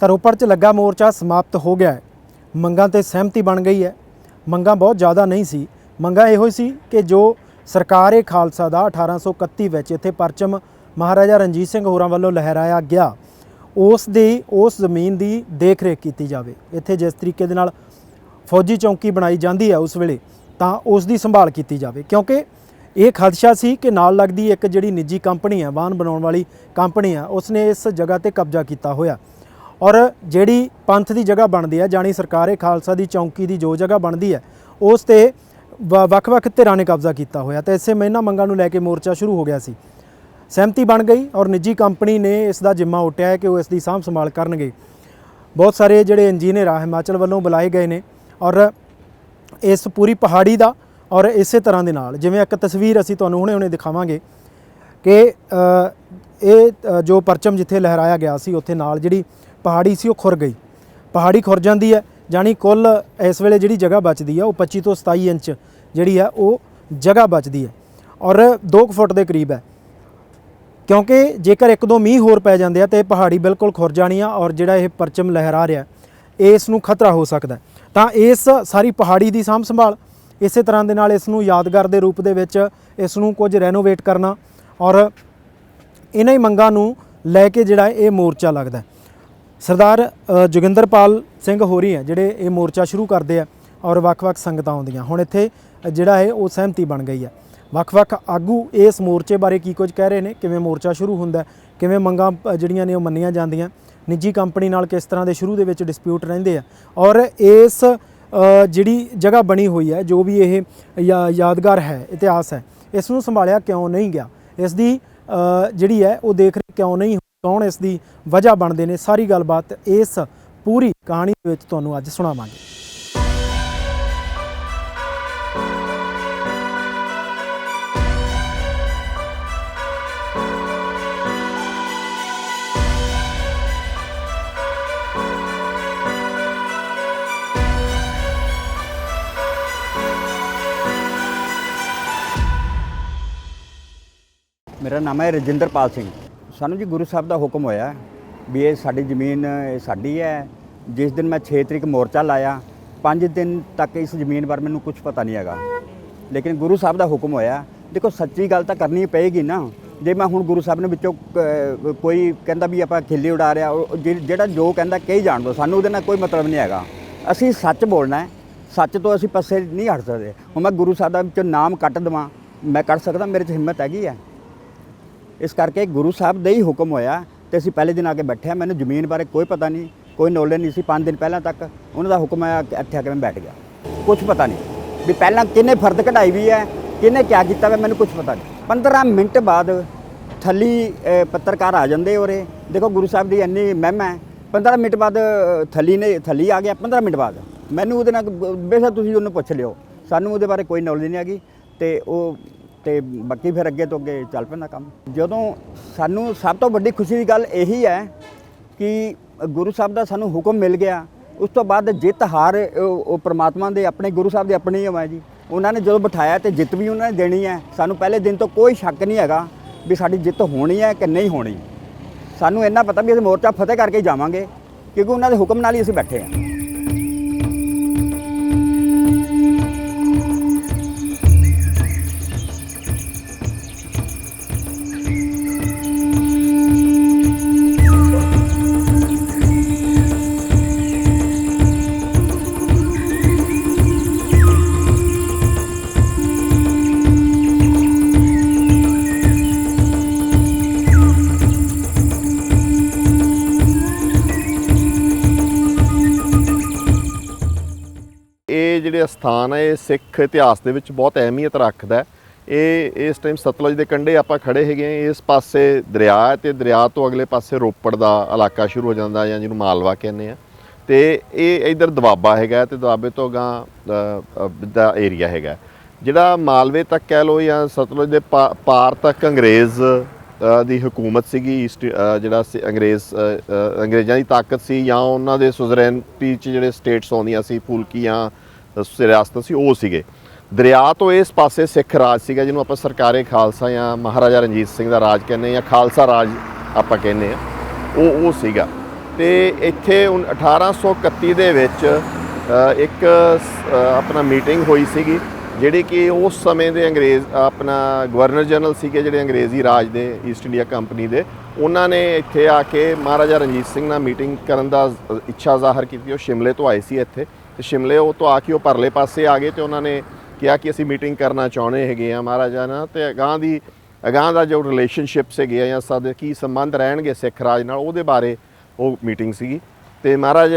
ਤਾਂ ਰੋਪੜ 'ਚ ਲੱਗਾ ਮੋਰਚਾ ਸਮਾਪਤ ਹੋ ਗਿਆ ਹੈ। ਮੰਗਾਂ ਤੇ ਸਹਿਮਤੀ ਬਣ ਗਈ ਹੈ। ਮੰਗਾਂ ਬਹੁਤ ਜ਼ਿਆਦਾ ਨਹੀਂ ਸੀ। ਮੰਗਾਂ ਇਹੋ ਹੀ ਸੀ ਕਿ ਜੋ ਸਰਕਾਰ ਏ ਖਾਲਸਾ ਦਾ 1831 ਵਿੱਚ ਇੱਥੇ ਪਰਚਮ ਮਹਾਰਾਜਾ ਰਣਜੀਤ ਸਿੰਘ ਹੋਰਾਂ ਵੱਲੋਂ ਲਹਿਰਾਇਆ ਗਿਆ, ਉਸ ਦੀ, ਉਸ ਜ਼ਮੀਨ ਦੀ ਦੇਖ-ਰੇਖ ਕੀਤੀ ਜਾਵੇ। ਇੱਥੇ ਜਿਸ ਤਰੀਕੇ ਦੇ ਨਾਲ ਫੌਜੀ ਚੌਂਕੀ ਬਣਾਈ ਜਾਂਦੀ ਹੈ ਉਸ ਵੇਲੇ, ਤਾਂ ਉਸ ਦੀ ਸੰਭਾਲ ਕੀਤੀ ਜਾਵੇ। ਕਿਉਂਕਿ ਇਹ ਖਦਸ਼ਾ ਸੀ ਕਿ ਨਾਲ ਲੱਗਦੀ ਇੱਕ ਜਿਹੜੀ ਨਿੱਜੀ ਕੰਪਨੀ ਹੈ, ਵਾਹਨ ਬਣਾਉਣ ਵਾਲੀ ਕੰਪਨੀ ਹੈ, ਉਸਨੇ ਇਸ ਜਗ੍ਹਾ ਤੇ ਕਬਜ਼ਾ ਕੀਤਾ ਹੋਇਆ। ਔਰ ਜਿਹੜੀ ਪੰਥ ਦੀ ਜਗ੍ਹਾ ਬਣਦੀ ਹੈ, ਜਾਣੀ ਸਰਕਾਰੇ ਖਾਲਸਾ ਦੀ ਚੌਂਕੀ ਦੀ ਜੋ ਜਗ੍ਹਾ ਬਣਦੀ ਹੈ, ਉਸ ਤੇ ਵ- ਵੱਖ-ਵੱਖ ਧਿਰਾਂ ਨੇ ਕਬਜ਼ਾ ਕੀਤਾ ਹੋਇਆ। ਤੇ ਇਸੇ ਮਹੀਨਾ ਮੰਗਾਂ ਨੂੰ ਲੈ ਕੇ ਮੋਰਚਾ ਸ਼ੁਰੂ ਹੋ ਗਿਆ ਸੀ। ਸਹਿਮਤੀ ਬਣ ਗਈ ਔਰ ਨਿੱਜੀ ਕੰਪਨੀ ਨੇ ਇਸ ਦਾ ਜਿੰਮਾ ਉਟਿਆ ਹੈ ਕਿ ਉਹ ਇਸ ਦੀ ਸਾਂਭ ਸੰਭਾਲ ਕਰਨਗੇ। ਬਹੁਤ ਸਾਰੇ ਜਿਹੜੇ ਇੰਜੀਨੀਅਰ ਆ, ਹਿਮਾਚਲ ਵੱਲੋਂ ਬੁਲਾਏ ਗਏ ਨੇ ਔਰ ਇਸ ਪੂਰੀ ਪਹਾੜੀ ਦਾ ਔਰ ਇਸੇ ਤਰ੍ਹਾਂ ਦੇ ਨਾਲ, ਜਿਵੇਂ ਇੱਕ ਤਸਵੀਰ ਅਸੀਂ ਤੁਹਾਨੂੰ ਹੁਣੇ-ਹੁਣੇ ਦਿਖਾਵਾਂਗੇ ਕਿ ਇਹ ਜੋ ਪਰਚਮ ਜਿੱਥੇ ਲਹਿਰਾਇਆ ਗਿਆ ਸੀ, ਉੱਥੇ ਨਾਲ ਜਿਹੜੀ ਪਹਾੜੀ ਸੀ, ਉਹ ਖੁਰ ਗਈ। ਪਹਾੜੀ ਖੁਰ ਜਾਂਦੀ ਹੈ ਜਾਣੀ ਕੁੱਲ ਇਸ ਵੇਲੇ ਜਿਹੜੀ ਜਗ੍ਹਾ ਬਚਦੀ ਹੈ, ਉਹ 25 ਤੋਂ 27 ਇੰਚ ਜਿਹੜੀ ਹੈ, ਉਹ ਜਗ੍ਹਾ ਬਚਦੀ ਹੈ ਔਰ 2 ਫੁੱਟ ਦੇ ਕਰੀਬ ਹੈ। ਕਿਉਂਕਿ ਜੇਕਰ ਇੱਕ ਦੋ ਮੀਂਹ ਹੋਰ ਪੈ ਜਾਂਦੇ ਆ ਤੇ ਇਹ ਪਹਾੜੀ ਬਿਲਕੁਲ ਖੁਰ ਜਾਣੀ ਆ ਔਰ ਜਿਹੜਾ ਇਹ ਪਰਚਮ ਲਹਿਰਾ ਰਿਹਾ, ਇਸ ਨੂੰ ਖਤਰਾ ਹੋ ਸਕਦਾ ਤਾਂ ਇਸ ਸਾਰੀ ਪਹਾੜੀ ਦੀ ਸਾਂਭ ਸੰਭਾਲ, ਇਸੇ ਤਰ੍ਹਾਂ ਦੇ ਨਾਲ ਇਸ ਨੂੰ ਯਾਦਗਾਰ ਦੇ ਰੂਪ ਦੇ ਵਿੱਚ ਇਸ ਨੂੰ ਕੁਝ ਰੈਨੋਵੇਟ ਕਰਨਾ ਔਰ ਇਹਨਾਂ ਹੀ ਮੰਗਾਂ ਨੂੰ ਲੈ ਕੇ ਜਿਹੜਾ ਇਹ ਮੋਰਚਾ ਲੱਗਦਾ ਸਰਦਾਰ ਜੋਗਿੰਦਰਪਾਲ ਸਿੰਘ ਹੋਰੀ ਹੈ ਜਿਹੜੇ ਇਹ ਮੋਰਚਾ ਸ਼ੁਰੂ ਕਰਦੇ ਆ ਔਰ ਵੱਖ-ਵੱਖ ਸੰਗਤਾਂ ਆਉਂਦੀਆਂ। ਹੁਣ ਇੱਥੇ ਜਿਹੜਾ ਹੈ ਉਹ ਸਹਿਮਤੀ ਬਣ ਗਈ ਹੈ। ਵੱਖ-ਵੱਖ ਆਗੂ ਇਸ ਮੋਰਚੇ ਬਾਰੇ ਕੀ ਕੁਝ ਕਹਿ ਰਹੇ ਨੇ ਕਿਵੇਂ ਮੋਰਚਾ ਸ਼ੁਰੂ ਹੁੰਦਾ ਕਿਵੇਂ ਮੰਗਾਂ ਅ, ਜਿਹੜੀਆਂ ਨੇ ਉਹ ਮੰਨੀਆਂ ਜਾਂਦੀਆਂ ਨਿੱਜੀ ਕੰਪਨੀ ਨਾਲ ਕਿਸ ਤਰ੍ਹਾਂ ਦੇ ਸ਼ੁਰੂ ਦੇ ਵਿੱਚ ਡਿਸਪਿਊਟ ਰਹਿੰਦੇ ਆ। ਔਰ ਇਸ ਜਿਹੜੀ ਜਗ੍ਹਾ ਬਣੀ ਹੋਈ ਹੈ ਜੋ ਵੀ ਇਹ ਯਾ- ਯਾਦਗਾਰ ਹੈ ਇਤਿਹਾਸ ਹੈ ਇਸ ਨੂੰ ਸੰਭਾਲਿਆ ਕਿਉਂ ਨਹੀਂ ਗਿਆ? ਇਸ ਦੀ ਜਿਹੜੀ ਹੈ ਉਹ ਦੇਖ ਰਹੇ ਕਿਉਂ ਨਹੀਂ ਕੌਣ ਇਸ ਦੀ ਵਜ੍ਹਾ ਬਣਦੇ ਨੇ ਸਾਰੀ ਗੱਲਬਾਤ ਇਸ ਪੂਰੀ ਕਹਾਣੀ ਦੇ ਵਿੱਚ ਤੁਹਾਨੂੰ ਅੱਜ ਸੁਣਾਵਾਂਗੇ। ਮੇਰਾ ਨਾਮ ਹੈ ਰਜਿੰਦਰਪਾਲ ਸਿੰਘ। ਸਾਨੂੰ ਜੀ ਗੁਰੂ ਸਾਹਿਬ ਦਾ ਹੁਕਮ ਹੋਇਆ ਵੀ ਇਹ ਸਾਡੀ ਜ਼ਮੀਨ, ਇਹ ਸਾਡੀ ਹੈ। ਜਿਸ ਦਿਨ ਮੈਂ 6 ਤਰੀਕ ਮੋਰਚਾ ਲਾਇਆ 5 ਦਿਨ ਤੱਕ ਇਸ ਜ਼ਮੀਨ ਬਾਰੇ ਮੈਨੂੰ ਕੁਝ ਪਤਾ ਨਹੀਂ ਹੈਗਾ। ਲੇਕਿਨ ਗੁਰੂ ਸਾਹਿਬ ਦਾ ਹੁਕਮ ਹੋਇਆ। ਦੇਖੋ, ਸੱਚੀ ਗੱਲ ਤਾਂ ਕਰਨੀ ਪਏਗੀ ਨਾ। ਜੇ ਮੈਂ ਹੁਣ ਗੁਰੂ ਸਾਹਿਬ ਨੇ ਵਿੱਚੋਂ ਕ- ਕੋਈ ਕਹਿੰਦਾ ਵੀ ਆਪਾਂ ਖਿੱਲੀ ਉਡਾ ਰਿਆ ਉਹ ਜਿ- ਜਿਹੜਾ ਜੋ ਕਹਿੰਦਾ ਕਹੀ ਜਾਣ ਦੋ। ਸਾਨੂੰ ਉਹਦੇ ਨਾਲ ਕੋਈ ਮਤਲਬ ਨਹੀਂ ਹੈਗਾ। ਅਸੀਂ ਸੱਚ ਬੋਲਣਾ ਹੈ। ਸੱਚ ਤੋਂ ਅਸੀਂ ਪਾਸੇ ਨਹੀਂ ਹਟ ਸਕਦੇ। ਹੁਣ ਮੈਂ ਗੁਰੂ ਸਾਹਿਬ ਦਾ ਵਿੱਚੋਂ ਨਾਮ ਕੱਟ ਦੇਵਾਂ। ਮੈਂ ਕੱਢ ਸਕਦਾ, ਮੇਰੇ 'ਚ ਹਿੰਮਤ ਹੈਗੀ ਹੈ। ਇਸ ਕਰਕੇ ਗੁਰੂ ਸਾਹਿਬ ਦਾ ਹੀ ਹੁਕਮ ਹੋਇਆ ਤੇ ਅਸੀਂ ਪਹਿਲੇ ਦਿਨ ਆ ਕੇ ਬੈਠੇ ਮੈਨੂੰ ਜ਼ਮੀਨ ਬਾਰੇ ਕੋਈ ਪਤਾ ਨਹੀਂ, ਕੋਈ ਨੌਲੇਜ ਨਹੀਂ ਸੀ। 5 ਦਿਨ ਪਹਿਲਾਂ ਤੱਕ ਉਹਨਾਂ ਦਾ ਹੁਕਮ ਆਇਆ ਇੱਥੇ ਆ ਕੇ ਮੈਂ ਬੈਠ ਗਿਆ। ਕੁਝ ਪਤਾ ਨਹੀਂ। ਵੀ ਪਹਿਲਾਂ ਕਿੰਨੇ ਫਰਦ ਕਢਾਈ ਵੀ ਹੈ ਕਿਹਨੇ ਕਿਆ ਕੀਤਾ ਵਾ, ਮੈਨੂੰ ਕੁਝ ਪਤਾ ਨਹੀਂ। 15 ਮਿੰਟ ਬਾਅਦ ਥੱਲੀ ਪੱਤਰਕਾਰ ਆ ਜਾਂਦੇ ਉਰੇ। ਦੇਖੋ ਗੁਰੂ ਸਾਹਿਬ ਦੀ ਇੰਨੀ ਮਹਿਮਾ ਹੈ। 15 ਮਿੰਟ ਬਾਅਦ ਥੱਲੀ ਨੇ, ਥੱਲੀ ਆ ਗਿਆ। 15 ਮਿੰਟ ਬਾਅਦ ਮੈਨੂੰ ਉਹਦੇ ਨਾਲ ਬੇਸ਼ੱਕ ਤੁਸੀਂ ਉਹਨੂੰ ਪੁੱਛ ਲਿਓ। ਸਾਨੂੰ ਉਹਦੇ ਬਾਰੇ ਕੋਈ ਨੌਲੇਜ ਨਹੀਂ ਹੈਗੀ ਤੇ ਉਹ ਤੇ ਬਾਕੀ ਫਿਰ ਅੱਗੇ ਤੋਂ ਅੱਗੇ ਚੱਲ ਪੈਂਦਾ ਕੰਮ। ਜਦੋਂ ਸਾਨੂੰ ਸਭ ਤੋਂ ਵੱਡੀ ਖੁਸ਼ੀ ਦੀ ਗੱਲ ਇਹੀ ਹੈ ਕਿ ਗੁਰੂ ਸਾਹਿਬ ਦਾ ਸਾਨੂੰ ਹੁਕਮ ਮਿਲ ਗਿਆ। ਉਸ ਤੋਂ ਬਾਅਦ ਜਿੱਤ ਹਾਰ, ਉਹ ਉਹ ਪ੍ਰਮਾਤਮਾ ਦੇ ਆਪਣੇ, ਗੁਰੂ ਸਾਹਿਬ ਦੇ ਆਪਣੇ ਹੀ ਹੈ ਜੀ। ਉਹਨਾਂ ਨੇ ਜਦੋਂ ਬਿਠਾਇਆ ਤੇ ਜਿੱਤ ਵੀ ਉਹਨਾਂ ਨੇ ਦੇਣੀ ਹੈ। ਸਾਨੂੰ ਪਹਿਲੇ ਦਿਨ ਤੋਂ ਕੋਈ ਸ਼ੱਕ ਨਹੀਂ ਹੈਗਾ ਵੀ ਸਾਡੀ ਜਿੱਤ ਹੋਣੀ ਹੈ ਕਿ ਨਹੀਂ ਹੋਣੀ। ਸਾਨੂੰ ਇੰਨਾ ਪਤਾ ਵੀ ਅਸੀਂ ਮੋਰਚਾ ਫਤਿਹ ਕਰਕੇ ਜਾਵਾਂਗੇ, ਕਿਉਂਕਿ ਉਹਨਾਂ ਦੇ ਹੁਕਮ ਨਾਲ ਹੀ ਅਸੀਂ ਬੈਠੇ ਹਾਂ। ਸਥਾਨ ਹੈ ਇਹ ਸਿੱਖ ਇਤਿਹਾਸ ਦੇ ਵਿੱਚ ਬਹੁਤ ਅਹਿਮੀਅਤ ਰੱਖਦਾ ਹੈ। ਇਹ ਇਸ ਟਾਈਮ ਸਤਲੁਜ ਦੇ ਕੰਢੇ ਆਪਾਂ ਖੜੇ ਹੈਗੇ ਹਾਂ ਇਸ ਪਾਸੇ ਦਰਿਆ ਹੈ ਤੇ ਦਰਿਆ ਤੋਂ ਅਗਲੇ ਪਾਸੇ ਰੋਪੜ ਦਾ ਇਲਾਕਾ ਸ਼ੁਰੂ ਹੋ ਜਾਂਦਾ ਜਾਂ ਜਿਹਨੂੰ ਮਾਲਵਾ ਕਹਿੰਦੇ ਆ ਤੇ ਇਹ ਇਧਰ ਦਵਾਬਾ ਹੈਗਾ ਤੇ ਦਵਾਬੇ ਤੋਂ ਗਾਂ ਦਾ ਏਰੀਆ ਹੈਗਾ ਜਿਹੜਾ ਮਾਲਵੇ ਤੱਕ ਕਹਿ ਲੋ ਜਾਂ ਸਤਲੁਜ ਦੇ ਪਾ- ਪਾਰ ਤੱਕ ਅੰਗਰੇਜ਼ ਦੀ ਹਕੂਮਤ ਸੀਗੀ ਈਸਟ ਜਿਹੜਾ ਸੀ ਅੰਗਰੇਜ਼ ਅੰਗਰੇਜ਼ਾਂ ਦੀ ਤਾਕਤ ਸੀ ਜਾਂ ਉਹਨਾਂ ਦੇ ਸੁਜ਼ਰੈਨਟੀ ਚ ਜਿਹੜੇ ਸਟੇਟਸ ਆਉਂਦੀਆਂ ਸੀ ਫੂਲਕੀਆਂ ਅ, ਰਿਆਸਤਾਂ ਸੀ, ਉਹ ਸੀਗੇ। ਦਰਿਆ ਤੋਂ ਇਸ ਪਾਸੇ ਸਿੱਖ ਰਾਜ ਸੀਗਾ, ਜਿਹਨੂੰ ਆਪਾਂ ਸਰਕਾਰੇ ਖਾਲਸਾ ਜਾਂ ਮਹਾਰਾਜਾ ਰਣਜੀਤ ਸਿੰਘ ਦਾ ਰਾਜ ਕਹਿੰਦੇ ਜਾਂ ਖਾਲਸਾ ਰਾਜ ਆਪਾਂ ਕਹਿੰਦੇ ਆ ਉਹ ਉਹ ਸੀਗਾ। ਤੇ ਇੱਥੇ ਉਨ- 1831 ਦੇ ਵਿੱਚ ਇੱਕ ਆਪਣਾ ਮੀਟਿੰਗ ਹੋਈ ਸੀਗੀ, ਜਿਹੜੀ ਕਿ ਉਸ ਸਮੇਂ ਦੇ ਅੰਗਰੇਜ਼, ਆਪਣਾ ਗਵਰਨਰ ਜਨਰਲ ਸੀਗੇ, ਜਿਹੜੇ ਅੰਗਰੇਜ਼ੀ ਰਾਜ ਦੇ ਈਸਟ ਇੰਡੀਆ ਕੰਪਨੀ ਦੇ। ਉਹਨਾਂ ਨੇ ਇੱਥੇ ਆ ਕੇ ਮਹਾਰਾਜਾ ਰਣਜੀਤ ਸਿੰਘ ਨਾਲ ਮੀਟਿੰਗ ਕਰਨ ਦਾ ਇੱਛਾ ਜ਼ਾਹਰ ਕੀਤੀ, ਉਹ ਸ਼ਿਮਲੇ ਤੋਂ ਆਏ ਸੀ ਇੱਥੇ। ਤੇ ਸ਼ਿਮਲੇ, ਉਹ ਤੋਂ ਆ ਕੇ ਉਹ ਪਰਲੇ ਪਾਸੇ ਆ ਗਏ ਤੇ ਉਹਨਾਂ ਨੇ ਕਿਹਾ ਕਿ ਅਸੀਂ ਮੀਟਿੰਗ ਕਰਨਾ ਚਾਹੁੰਦੇ ਹੈਗੇ ਆ ਮਹਾਰਾਜਾ ਨਾਲ ਤੇ ਅਗਾਂਹ ਦੀ, ਅਗਾਂਹ ਦਾ ਜੋ ਰਿਲੇਸ਼ਨਸ਼ਿਪ ਸੀਗੇ ਜਾਂ ਸਾਡੇ ਕੀ ਸੰਬੰਧ ਰਹਿਣਗੇ ਸਿੱਖ ਰਾਜ ਨਾਲ, ਉਹਦੇ ਬਾਰੇ ਉਹ ਮੀਟਿੰਗ ਸੀਗੀ। ਤੇ ਮਹਾਰਾਜ